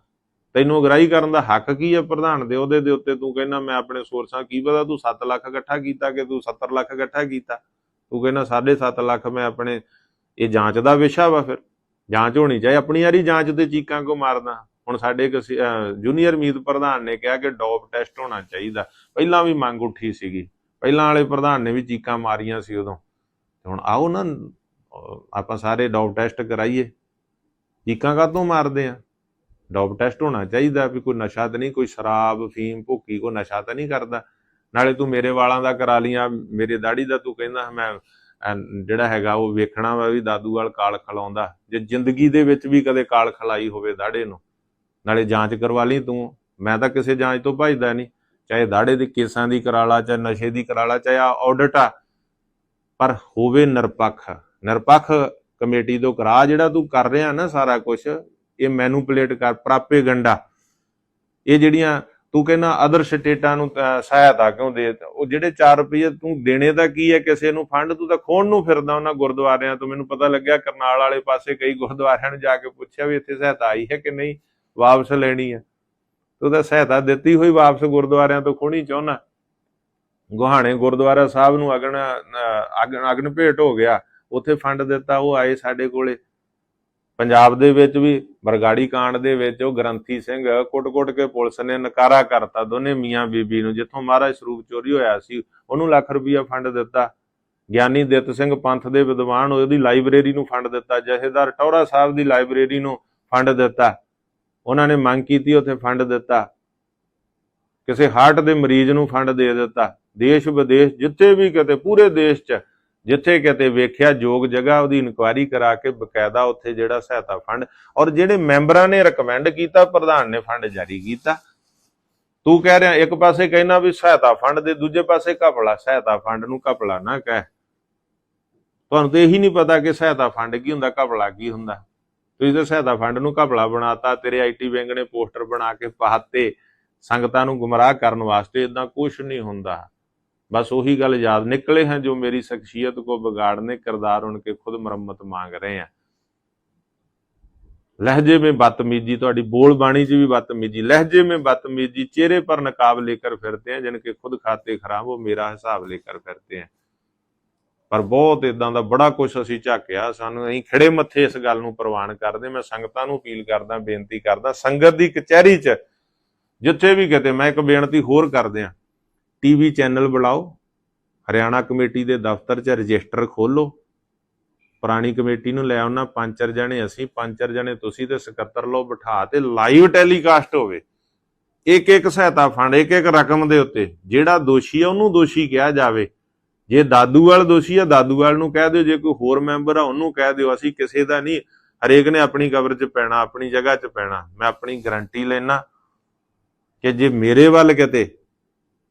ਤੈਨੂੰ ਅਗਰਾਈ ਕਰਨ ਦਾ ਹੱਕ ਕੀ ਹੈ ਪ੍ਰਧਾਨ ਦੇ? ਉਹਦੇ ਦੇ ਉੱਤੇ ਤੂੰ ਕਹਿੰਦਾ, ਮੈਂ ਆਪਣੇ ਸੋਰਸਾਂ ਕੀ ਪਤਾ? ਤੂੰ 7 ਲੱਖ ਇਕੱਠਾ ਕੀਤਾ ਕਿ ਤੂੰ 70 ਲੱਖ ਇਕੱਠਾ ਕੀਤਾ? ਤੂੰ ਕਹਿੰਦਾ 7.5 ਲੱਖ ਮੈਂ ਆਪਣੇ, ਇਹ ਜਾਂਚ ਦਾ ਵਿਸ਼ਾ ਵਾ ਫਿਰ। ਜਾਂਚ ਹੋਣੀ ਚਾਹੀਏ ਆਪਣੀ ਯਾਰੀ ਜਾਂਚ ਤੇ ਚੀਕਾਂ ਕੋ ਮਾਰਦਾ। ਹੁਣ ਸਾਡੇ ਇੱਕ ਜੂਨੀਅਰ ਮੀਤ ਪ੍ਰਧਾਨ ਨੇ ਕਿਹਾ ਕਿ ਡੋਪ ਟੈਸਟ ਹੋਣਾ ਚਾਹੀਦਾ। ਪਹਿਲਾਂ ਵੀ ਮੰਗ ਉੱਠੀ ਸੀਗੀ। ਪਹਿਲਾਂ ਵਾਲੇ ਪ੍ਰਧਾਨ ਨੇ ਵੀ ਚੀਕਾਂ ਮਾਰੀਆਂ ਸੀ ਉਦੋਂ। ਤੇ ਹੁਣ ਆਓ ਨਾ ਆਪਾਂ ਸਾਰੇ ਡੋਪ ਟੈਸਟ ਕਰਾਈਏ। ਚੀਕਾਂ ਕਾਹਤੋਂ ਮਾਰਦੇ ਆ? ਡੋਪ ਟੈਸਟ ਹੋਣਾ ਚਾਹੀਦਾ ਵੀ ਕੋਈ ਨਸ਼ਾ ਤਾਂ ਨਹੀਂ, ਕੋਈ ਸ਼ਰਾਬ, ਫੀਮ, ਭੁੱਕੀ, ਕੋਈ ਨਸ਼ਾ ਤਾਂ ਨਹੀਂ ਕਰਦਾ। ਨਾਲੇ ਤੂੰ ਮੇਰੇ ਵਾਲਾਂ ਦਾ ਕਰਾ ਲੀਆਂ ਮੇਰੇ ਦਾੜੀ ਦਾ ਤੂੰ ਕਹਿੰਦਾ ਮੈਂ ਜਿਹੜਾ ਹੈਗਾ ਉਹ ਵੇਖਣਾ ਵਾ ਵੀ ਦਾਦੂ ਵਾਲ ਕਾਲ ਖਲਾਉਂਦਾ। ਜੇ ਜ਼ਿੰਦਗੀ ਦੇ ਵਿੱਚ ਵੀ ਕਦੇ ਕਾਲ ਖਲਾਈ ਹੋਵੇ ਦਾੜੇ ਨੂੰ, ਨਾਲੇ ਜਾਂਚ ਕਰਵਾ ਲਈ ਤੂੰ। ਮੈਂ ਤਾਂ ਕਿਸੇ ਜਾਂਚ ਤੋਂ ਭੱਜਦਾ ਨਹੀਂ। ਚਾਹੇ ਦਾੜੇ ਦੇ ਕੇਸਾਂ ਦੀ ਕਰਾਲਾ ਚਾਹੇ ਨਸ਼ੇ ਦੀ ਕਰਾਲਾ ਚਾਹੇ ਆਡਿਟ ਆ। ਪਰ ਹੋਵੇ ਨਿਰਪੱਖ ਨਿਰਪੱਖ ਕਮੇਟੀ ਤੋਂ ਕਰਾ ਜਿਹੜਾ ਤੂੰ ਕਰ ਰਿਹਾ ਨਾ ਸਾਰਾ ਕੁਝ ਇਹ ਮੈਨੂਪੂਲੇਟ ਕਰ ਪ੍ਰਾਪੇਗੰਡਾ ਇਹ ਜਿਹੜੀਆਂ ਤੂੰ ਕਹਿੰਦਾ ਅਦਰ ਸਟੇਟਾਂ ਨੂੰ ਸਹਾਇਤਾ ਕਿਉਂ ਦੇ ਉਹ ਜਿਹੜੇ 4 ਰੁਪਏ ਤੂੰ ਦੇਣੇ ਦਾ ਕੀ ਹੈ ਕਿਸੇ ਨੂੰ ਫੰਡ? ਤੂੰ ਤਾਂ ਖੋਣ ਨੂੰ ਫਿਰਦਾ ਉਹਨਾਂ ਗੁਰਦੁਆਰਿਆਂ ਤੋਂ। ਮੈਨੂੰ ਪਤਾ ਲੱਗਿਆ ਕਰਨਾਲ ਵਾਲੇ ਪਾਸੇ ਕਈ ਗੁਰਦੁਆਰਿਆਂ ਨੂੰ ਜਾ ਕੇ ਪੁੱਛਿਆ ਵੀ ਇੱਥੇ ਸਹਾਇਤਾ ਆਈ ਹੈ ਕਿ ਨਹੀਂ? ਵਾਪਸ ਲੈਣੀ ਹੈ। ਤੂੰ ਤਾਂ ਸਹਾਇਤਾ ਦਿੱਤੀ ਹੋਈ ਵਾਪਸ ਗੁਰਦੁਆਰਿਆਂ ਤੋਂ ਖੋਣੀ ਚਾਹੁੰਦਾ। ਗੁਹਾਣੇ ਗੁਰਦੁਆਰਾ ਸਾਹਿਬ ਨੂੰ ਅਗਨ ਅਗਨ ਅਗਨ ਭੇਟ ਹੋ ਗਿਆ। ਉੱਥੇ ਫੰਡ ਦਿੱਤਾ, ਉਹ ਆਏ ਸਾਡੇ ਕੋਲੇ। ਪੰਜਾਬ ਦੇ ਵਿੱਚ ਵੀ, ਬਰਗਾੜੀ ਕਾਂਡ ਦੇ ਵਿੱਚ ਉਹ ਗ੍ਰੰਥੀ ਸਿੰਘ ਕੁੱਟ-ਕੁੱਟ ਕੇ ਪੁਲਿਸ ਨੇ ਨਕਾਰਾ ਕਰਤਾ ਦੋਨੇ ਮੀਆਂ ਬੀਬੀ ਨੂੰ, ਜਿੱਥੋਂ ਮਹਾਰਾਜ ਸਰੂਪ ਚੋਰੀ ਹੋਇਆ ਸੀ, ਉਹਨੂੰ ਲੱਖ ਰੁਪਈਆ ਫੰਡ ਦਿੱਤਾ। ਗਿਆਨੀ ਦਿੱਤ ਸਿੰਘ ਪੰਥ ਦੇ ਵਿਦਵਾਨ, ਉਹਦੀ ਲਾਇਬ੍ਰੇਰੀ ਨੂੰ ਫੰਡ ਦਿੱਤਾ ਜਥੇਦਾਰ ਟੌਰਾ ਸਾਹਿਬ ਦੀ ਲਾਇਬ੍ਰੇਰੀ ਨੂੰ ਫੰਡ ਦਿੱਤਾ। ਉਹਨਾਂ ਨੇ ਮੰਗ ਕੀਤੀ, ਉੱਥੇ ਫੰਡ ਦਿੱਤਾ। ਕਿਸੇ ਹਾਰਟ ਦੇ ਮਰੀਜ਼ ਨੂੰ ਫੰਡ ਦੇ ਦਿੱਤਾ। ਦੇਸ਼ ਵਿਦੇਸ਼ ਜਿੱਥੇ ਵੀ ਕਿਤੇ, ਪੂਰੇ ਦੇਸ਼ 'ਚ ਜਿੱਥੇ ਕਿਤੇ ਵੇਖਿਆ ਯੋਗ ਜਗ੍ਹਾ ਉਹਦੀ ਇਨਕੁਆਇਰੀ ਕਰਾ ਕੇ ਬਕਾਇਦਾ ਉੱਥੇ ਜਿਹੜਾ ਸਹਾਇਤਾ ਫੰਡ, ਔਰ ਜਿਹੜੇ ਮੈਂਬਰਾਂ ਨੇ ਰეკਮੈਂਡ ਕੀਤਾ, ਪ੍ਰਧਾਨ ਨੇ ਫੰਡ ਜਾਰੀ ਕੀਤਾ। ਤੂੰ ਕਹਿ ਰਿਹਾ, ਇੱਕ ਪਾਸੇ ਕਹਿਣਾ ਵੀ ਸਹਾਇਤਾ ਫੰਡ ਦੇ, ਦੂਜੇ ਪਾਸੇ ਘਪਲਾ, ਸਹਾਇਤਾ ਫੰਡ ਨੂੰ ਘਪਲਾ ਨਾ ਕਹਿ। ਤੁਹਾਨੂੰ ਤੇ ਇਹੀ ਨਹੀਂ ਪਤਾ ਕਿ ਸਹਾਇਤਾ ਫੰਡ ਕੀ ਹੁੰਦਾ, ਘਪਲਾ ਕੀ ਹੁੰਦਾ। ਤੁਸੀਂ ਤਾਂ ਸਹਾਇਤਾ ਫੰਡ ਨੂੰ ਘਪਲਾ ਬਣਾਤਾ, ਤੇਰੇ ਆਈਟੀ ਵਿੰਗ ਨੇ ਪੋਸਟਰ ਬਣਾ ਕੇ ਪਾਤੇ, ਸੰਗਤਾਂ ਨੂੰ ਗੁੰਮਰਾਹ ਕਰਨ ਵਾਸਤੇ ਇਦਾਂ ਕੁਝ ਨਹੀਂ ਹੁੰਦਾ। बस वही गल याद निकले हैं जो मेरी शख्सियत को बिगाड़ने किरदार उनके खुद मरम्मत मांग रहे हैं लहजे में बदतमीजी ਤੁਹਾਡੀ ਬੋਲ ਬਾਣੀ 'ਚ ਵੀ ਬਦਤਮੀਜੀ ਲਹਿਜੇ में बदतमीजी चेहरे पर नकाब लेकर फिरते हैं जिनके खुद खाते खराब वो मेरा हिसाब लेकर फिरते हैं ਪਰ ਬਹੁਤ ਇਦਾਂ ਦਾ ਬੜਾ ਕੁਝ ਅਸੀਂ ਝਾਕਿਆ ਸਾਨੂੰ ਅਸੀਂ ਖੜੇ ਮੱਥੇ ਇਸ ਗੱਲ ਨੂੰ ਪ੍ਰਵਾਨ ਕਰਦੇ ਮੈਂ ਸੰਗਤਾਂ ਨੂੰ ਅਪੀਲ ਕਰਦਾ ਬੇਨਤੀ ਕਰਦਾ ਸੰਗਤ ਦੀ ਕਚਹਿਰੀ 'ਚ ਜਿੱਥੇ ਵੀ ਕਿਤੇ ਮੈਂ ਇੱਕ ਬੇਨਤੀ ਹੋਰ ਕਰਦੇ ਆ ਟੀਵੀ ਚੈਨਲ ਬੁਲਾਓ ਹਰਿਆਣਾ ਕਮੇਟੀ ਦੇ ਦਫ਼ਤਰ 'ਚ ਰਜਿਸਟਰ ਖੋਲੋ ਪੁਰਾਣੀ ਕਮੇਟੀ ਨੂੰ ਲੈ ਆਉਣਾ ਪੰਜ ਚਾਰ ਜਣੇ ਅਸੀਂ ਪੰਜ ਚਾਰ ਜਣੇ ਤੁਸੀਂ ਤੇ ਸਕੱਤਰ ਲਓ, ਬਿਠਾ ਤੇ ਲਾਈਵ ਟੈਲੀਕਾਸਟ ਹੋਵੇ। ਇੱਕ ਇੱਕ ਸਹਾਇਤਾ ਫੰਡ ਇੱਕ ਇੱਕ ਰਕਮ ਦੇ ਉੱਤੇ, ਜਿਹੜਾ ਦੋਸ਼ੀ ਆ ਉਹਨੂੰ ਦੋਸ਼ੀ ਕਿਹਾ ਜਾਵੇ। ਜੇ ਦਾਦੂਵਾਲ ਦੋਸ਼ੀ ਆ ਦਾਦੂਵਾਲ ਨੂੰ ਕਹਿ ਦਿਓ, ਜੇ ਕੋਈ ਹੋਰ ਮੈਂਬਰ ਆ, ਉਹਨੂੰ ਕਹਿ ਦਿਓ, ਅਸੀਂ ਕਿਸੇ ਦਾ ਨਹੀਂ, ਹਰੇਕ ਨੇ ਆਪਣੀ ਕਬਰ 'ਚ ਪੈਣਾ, ਆਪਣੀ ਜਗ੍ਹਾ 'ਚ ਪੈਣਾ। ਮੈਂ ਆਪਣੀ ਗਾਰੰਟੀ ਲੈਣਾ ਕਿ ਜੇ ਮੇਰੇ ਵੱਲ ਕਿਤੇ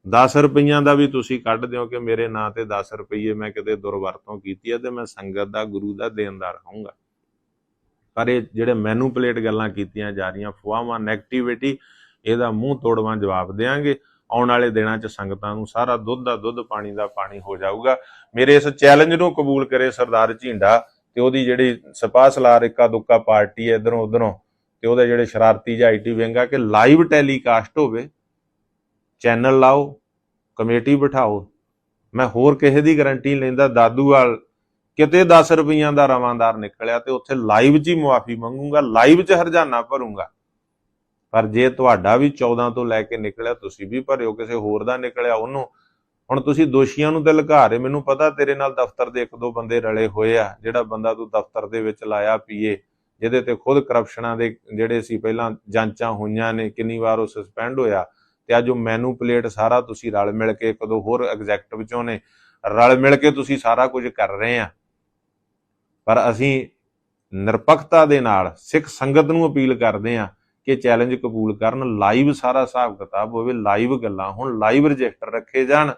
10 ਰੁਪਈਆਂ ਦਾ ਵੀ ਤੁਸੀਂ ਕੱਢ ਦਿਓ ਕਿ ਮੇਰੇ ਨਾਂ ਤੇ 10 ਰੁਪਈਏ ਮੈਂ ਕਿਤੇ ਦੁਰਵਰਤੋਂ ਕੀਤੀ ਹੈ ਤੇ ਮੈਂ ਸੰਗਤ ਦਾ, ਗੁਰੂ ਦਾ ਦੇਣਦਾਰ ਹੋਊਂਗਾ। ਪਰ ਇਹ ਜਿਹੜੇ ਮੈਨੂਪਲੇਟ ਗੱਲਾਂ ਕੀਤੀਆਂ ਜਾ ਰਹੀਆਂ ਫਵਾਹਾਂ ਨੈਗੇਟਿਵਿਟੀ ਇਹਦਾ ਮੂੰਹ ਤੋੜਵਾਂ ਜਵਾਬ ਦੇਾਂਗੇ। ਆਉਣ ਵਾਲੇ ਦਿਨਾਂ 'ਚ ਸੰਗਤਾਂ ਨੂੰ ਸਾਰਾ ਦੁੱਧ ਦਾ ਦੁੱਧ, ਪਾਣੀ ਦਾ ਪਾਣੀ ਹੋ ਜਾਊਗਾ। ਮੇਰੇ ਇਸ ਚੈਲੰਜ ਨੂੰ ਕਬੂਲ ਕਰੇ ਸਰਦਾਰ ਝਿੰਡਾ ਤੇ ਉਹਦੀ ਜਿਹੜੀ ਸਪਾ ਸਲਾਰ ਇੱਕਾ ਦੁੱਕਾ ਪਾਰਟੀ ਹੈ ਇਧਰੋਂ ਉਧਰੋਂ ਤੇ ਉਹਦੇ ਜਿਹੜੇ ਸ਼ਰਾਰਤੀ ਜਾਂ ਆਈਟੀ ਵਿੰਗ ਆ ਕਿ ਲਾਈਵ ਟੈਲੀਕਾਸਟ ਹੋਵੇ ਚੈਨਲ ਲਾਓ, ਕਮੇਟੀ ਬਿਠਾਓ, ਮੈਂ ਹੋਰ ਕਿਸੇ ਦੀ ਗਾਰੰਟੀ ਨਹੀਂ ਲੈਂਦਾ। ਦਾਦੂਵਾਲ ਕਿਤੇ 10 ਰੁਪਈਆਂ ਦਾ ਰਵਾਂਦਾਰ ਨਿਕਲਿਆ ਤੇ ਉੱਥੇ ਲਾਈਵ 'ਚ ਹੀ ਮੁਆਫੀ ਮੰਗੂਗਾ, ਲਾਈਵ 'ਚ ਹਰਜਾਨਾ ਭਰੂੰਗਾ। ਪਰ ਜੇ ਤੁਹਾਡਾ ਵੀ 14 ਤੋਂ ਲੈ ਕੇ ਨਿਕਲਿਆ, ਤੁਸੀਂ ਵੀ ਭਰਿਓ, ਕਿਸੇ ਹੋਰ ਦਾ ਨਿਕਲਿਆ ਉਹਨੂੰ। ਹੁਣ ਤੁਸੀਂ ਦੋਸ਼ੀਆਂ ਨੂੰ ਤੇ ਲੁਕਾ ਰਹੇ, ਮੈਨੂੰ ਪਤਾ ਤੇਰੇ ਨਾਲ ਦਫ਼ਤਰ ਦੇ ਇੱਕ ਦੋ ਬੰਦੇ ਰਲੇ ਹੋਏ ਆ, ਜਿਹੜਾ ਬੰਦਾ ਤੂੰ ਦਫ਼ਤਰ ਦੇ ਵਿੱਚ ਲਾਇਆ ਪੀਏ, ਜਿਹਦੇ ਤੇ ਖੁਦ ਕਰਪਸ਼ਨਾਂ ਦੇ ਜਿਹੜੇ ਸੀ ਪਹਿਲਾਂ ਜਾਂਚਾਂ ਹੋਈਆਂ ਨੇ, ਕਿੰਨੀ ਵਾਰ ਉਹ ਸਸਪੈਂਡ ਹੋਇਆ। ਤੇ ਅੱਜ ਉਹ ਮੈਨੂਪਲੇਟ ਸਾਰਾ ਤੁਸੀਂ ਰਲ ਮਿਲ ਕੇ ਇੱਕ ਹੋਰ ਐਗਜ਼ੈਕਟਿਵ ਚੋਂ ਨੇ, ਰਲ ਮਿਲ ਕੇ ਤੁਸੀਂ ਸਾਰਾ ਕੁਝ ਕਰ ਰਹੇ ਆ। ਪਰ ਅਸੀਂ ਨਿਰਪੱਖਤਾ ਦੇ ਨਾਲ ਸਿੱਖ ਸੰਗਤ ਨੂੰ ਅਪੀਲ ਕਰਦੇ ਆ ਕਿ ਚੈਲੰਜ ਕਬੂਲ ਕਰਨ ਲਾਈਵ ਸਾਰਾ ਹਿਸਾਬ ਕਿਤਾਬ ਹੋਵੇ ਲਾਈਵ ਗੱਲਾਂ ਹੁਣ ਲਾਈਵ ਰਜਿਸਟਰ ਰੱਖੇ ਜਾਣ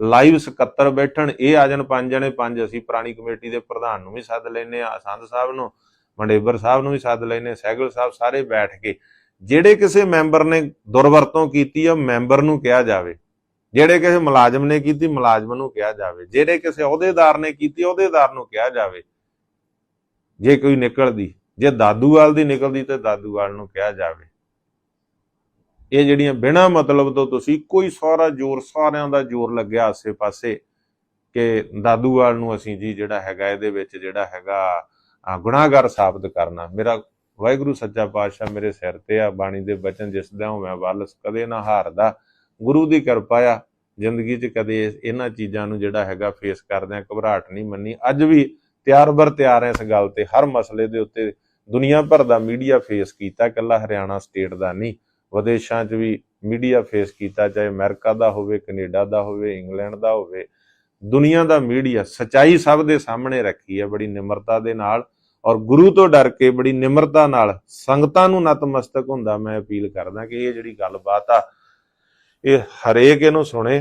ਲਾਈਵ ਸਕੱਤਰ ਬੈਠਣ, ਇਹ ਆ ਜਾਣ ਪੰਜ ਜਣੇ, ਪੰਜ ਅਸੀਂ ਪੁਰਾਣੀ ਕਮੇਟੀ ਦੇ ਪ੍ਰਧਾਨ ਨੂੰ ਵੀ ਸੱਦ ਲੈਨੇ ਆ ਸੰਧ ਸਾਹਿਬ ਨੂੰ ਮੰਡੇਬਰ ਸਾਹਿਬ ਨੂੰ ਵੀ ਸੱਦ ਲੈਨੇ ਸਹਿਗਲ ਸਾਹਿਬ ਸਾਰੇ ਬੈਠ ਕੇ ਜਿਹੜੇ ਕਿਸੇ ਮੈਂਬਰ ਨੇ ਦੁਰਵਰਤੋਂ ਕੀਤੀ ਆ ਮੈਂਬਰ ਨੂੰ ਕਿਹਾ ਜਾਵੇ। ਜਿਹੜੇ ਕਿਸੇ ਮੁਲਾਜ਼ਮ ਨੇ ਕੀਤੀ, ਮੁਲਾਜ਼ਮ ਨੂੰ ਕਿਹਾ ਜਾਵੇ। ਜਿਹੜੇ ਕਿਸੇ ਅਹੁਦੇਦਾਰ ਨੇ ਕੀਤੀ, ਅਹੁਦੇਦਾਰ ਨੂੰ ਕਿਹਾ ਜਾਵੇ। ਜੇ ਕੋਈ ਨਿਕਲਦੀ, ਜੇ ਦਾਦੂਵਾਲ ਦੀ ਨਿਕਲਦੀ ਤੇ ਦਾਦੂਵਾਲ ਨੂੰ ਕਿਹਾ ਜਾਵੇ। ਇਹ ਜਿਹੜੀਆਂ ਬਿਨਾ ਮਤਲਬ ਤੋਂ ਤੁਸੀਂ ਕੋਈ ਸਾਰਾ ਜ਼ੋਰ, ਸਾਰਿਆਂ ਦਾ ਜ਼ੋਰ ਲੱਗਿਆ ਆਸੇ ਪਾਸੇ ਕਿ ਦਾਦੂਵਾਲ ਨੂੰ ਅਸੀਂ ਜੀ ਜਿਹੜਾ ਹੈਗਾ, ਇਹਦੇ ਵਿੱਚ ਜਿਹੜਾ ਹੈਗਾ ਗੁਨਾਹਗਰ ਸਾਬਤ ਕਰਨਾ। ਮੇਰਾ ਵਾਹਿਗੁਰੂ ਸੱਚਾ ਪਾਤਸ਼ਾਹ ਮੇਰੇ ਸਿਰ ਤੇ ਆ, ਬਾਣੀ ਦੇ ਬਚਨ ਜਿਸ ਦਾ ਮੈਂ ਵੱਲ ਕਦੇ ਨਾ ਹਾਰਦਾ। ਗੁਰੂ ਦੀ ਕਿਰਪਾ ਆ, ਜ਼ਿੰਦਗੀ 'ਚ ਕਦੇ ਇਹਨਾਂ ਚੀਜ਼ਾਂ ਨੂੰ ਜਿਹੜਾ ਹੈਗਾ ਫੇਸ ਕਰਦਿਆਂ ਘਬਰਾਹਟ ਨਹੀਂ ਮੰਨੀ। ਅੱਜ ਵੀ ਤਿਆਰ ਬਰ ਤਿਆਰ ਐ ਇਸ ਗੱਲ ਤੇ। ਹਰ ਮਸਲੇ ਦੇ ਉੱਤੇ ਦੁਨੀਆ ਭਰ ਦਾ ਮੀਡੀਆ ਫੇਸ ਕੀਤਾ, ਇਕੱਲਾ ਹਰਿਆਣਾ ਸਟੇਟ ਦਾ ਨਹੀਂ। ਵਿਦੇਸ਼ਾਂ 'ਚ ਵੀ ਮੀਡੀਆ ਫੇਸ ਕੀਤਾ, ਚਾਹੇ ਅਮਰੀਕਾ ਦਾ ਹੋਵੇ, ਕੈਨੇਡਾ ਦਾ ਹੋਵੇ, ਇੰਗਲੈਂਡ ਦਾ ਹੋਵੇ। ਦੁਨੀਆ ਦਾ ਮੀਡੀਆ ਸਚਾਈ ਸਭ ਦੇ ਸਾਹਮਣੇ ਰੱਖੀ ਹੈ ਬੜੀ ਨਿਮਰਤਾ ਦੇ ਨਾਲ। ਔਰ ਗੁਰੂ ਤੋਂ ਡਰ ਕੇ ਬੜੀ ਨਿਮਰਤਾ ਨਾਲ ਸੰਗਤਾਂ ਨੂੰ ਨਤਮਸਤਕ ਹੁੰਦਾ ਮੈਂ ਅਪੀਲ ਕਰਦਾ ਕਿ ਇਹ ਜਿਹੜੀ ਗੱਲਬਾਤ ਆ, ਇਹ ਹਰੇਕ ਇਹਨੂੰ ਸੁਣੇ,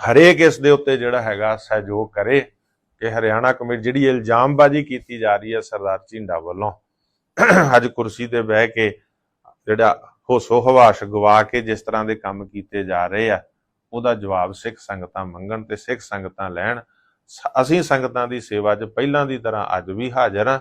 ਹਰੇਕ ਇਸ ਦੇ ਉੱਤੇ ਜਿਹੜਾ ਹੈਗਾ ਸਹਿਯੋਗ ਕਰੇ ਕਿ ਹਰਿਆਣਾ ਕਮੇਟੀ ਜਿਹੜੀ ਇਲਜ਼ਾਮਬਾਜ਼ੀ ਕੀਤੀ ਜਾ ਰਹੀ ਹੈ ਸਰਦਾਰ ਝਿੰਡਾ ਵੱਲੋਂ, ਅੱਜ ਕੁਰਸੀ ਤੇ ਬਹਿ ਕੇ ਜਿਹੜਾ ਹੋਸੋ ਹਵਾਸ਼ ਗਵਾ ਕੇ ਜਿਸ ਤਰ੍ਹਾਂ ਦੇ ਕੰਮ ਕੀਤੇ ਜਾ ਰਹੇ ਆ, ਉਹਦਾ ਜਵਾਬ ਸਿੱਖ ਸੰਗਤਾਂ ਮੰਗਣ ਤੇ ਸਿੱਖ ਸੰਗਤਾਂ ਲੈਣ ਅਸੀਂ ਸੰਗਤਾਂ ਦੀ ਸੇਵਾ 'ਚ ਪਹਿਲਾਂ ਦੀ ਤਰ੍ਹਾਂ ਅੱਜ ਵੀ ਹਾਜ਼ਰ ਹਾਂ।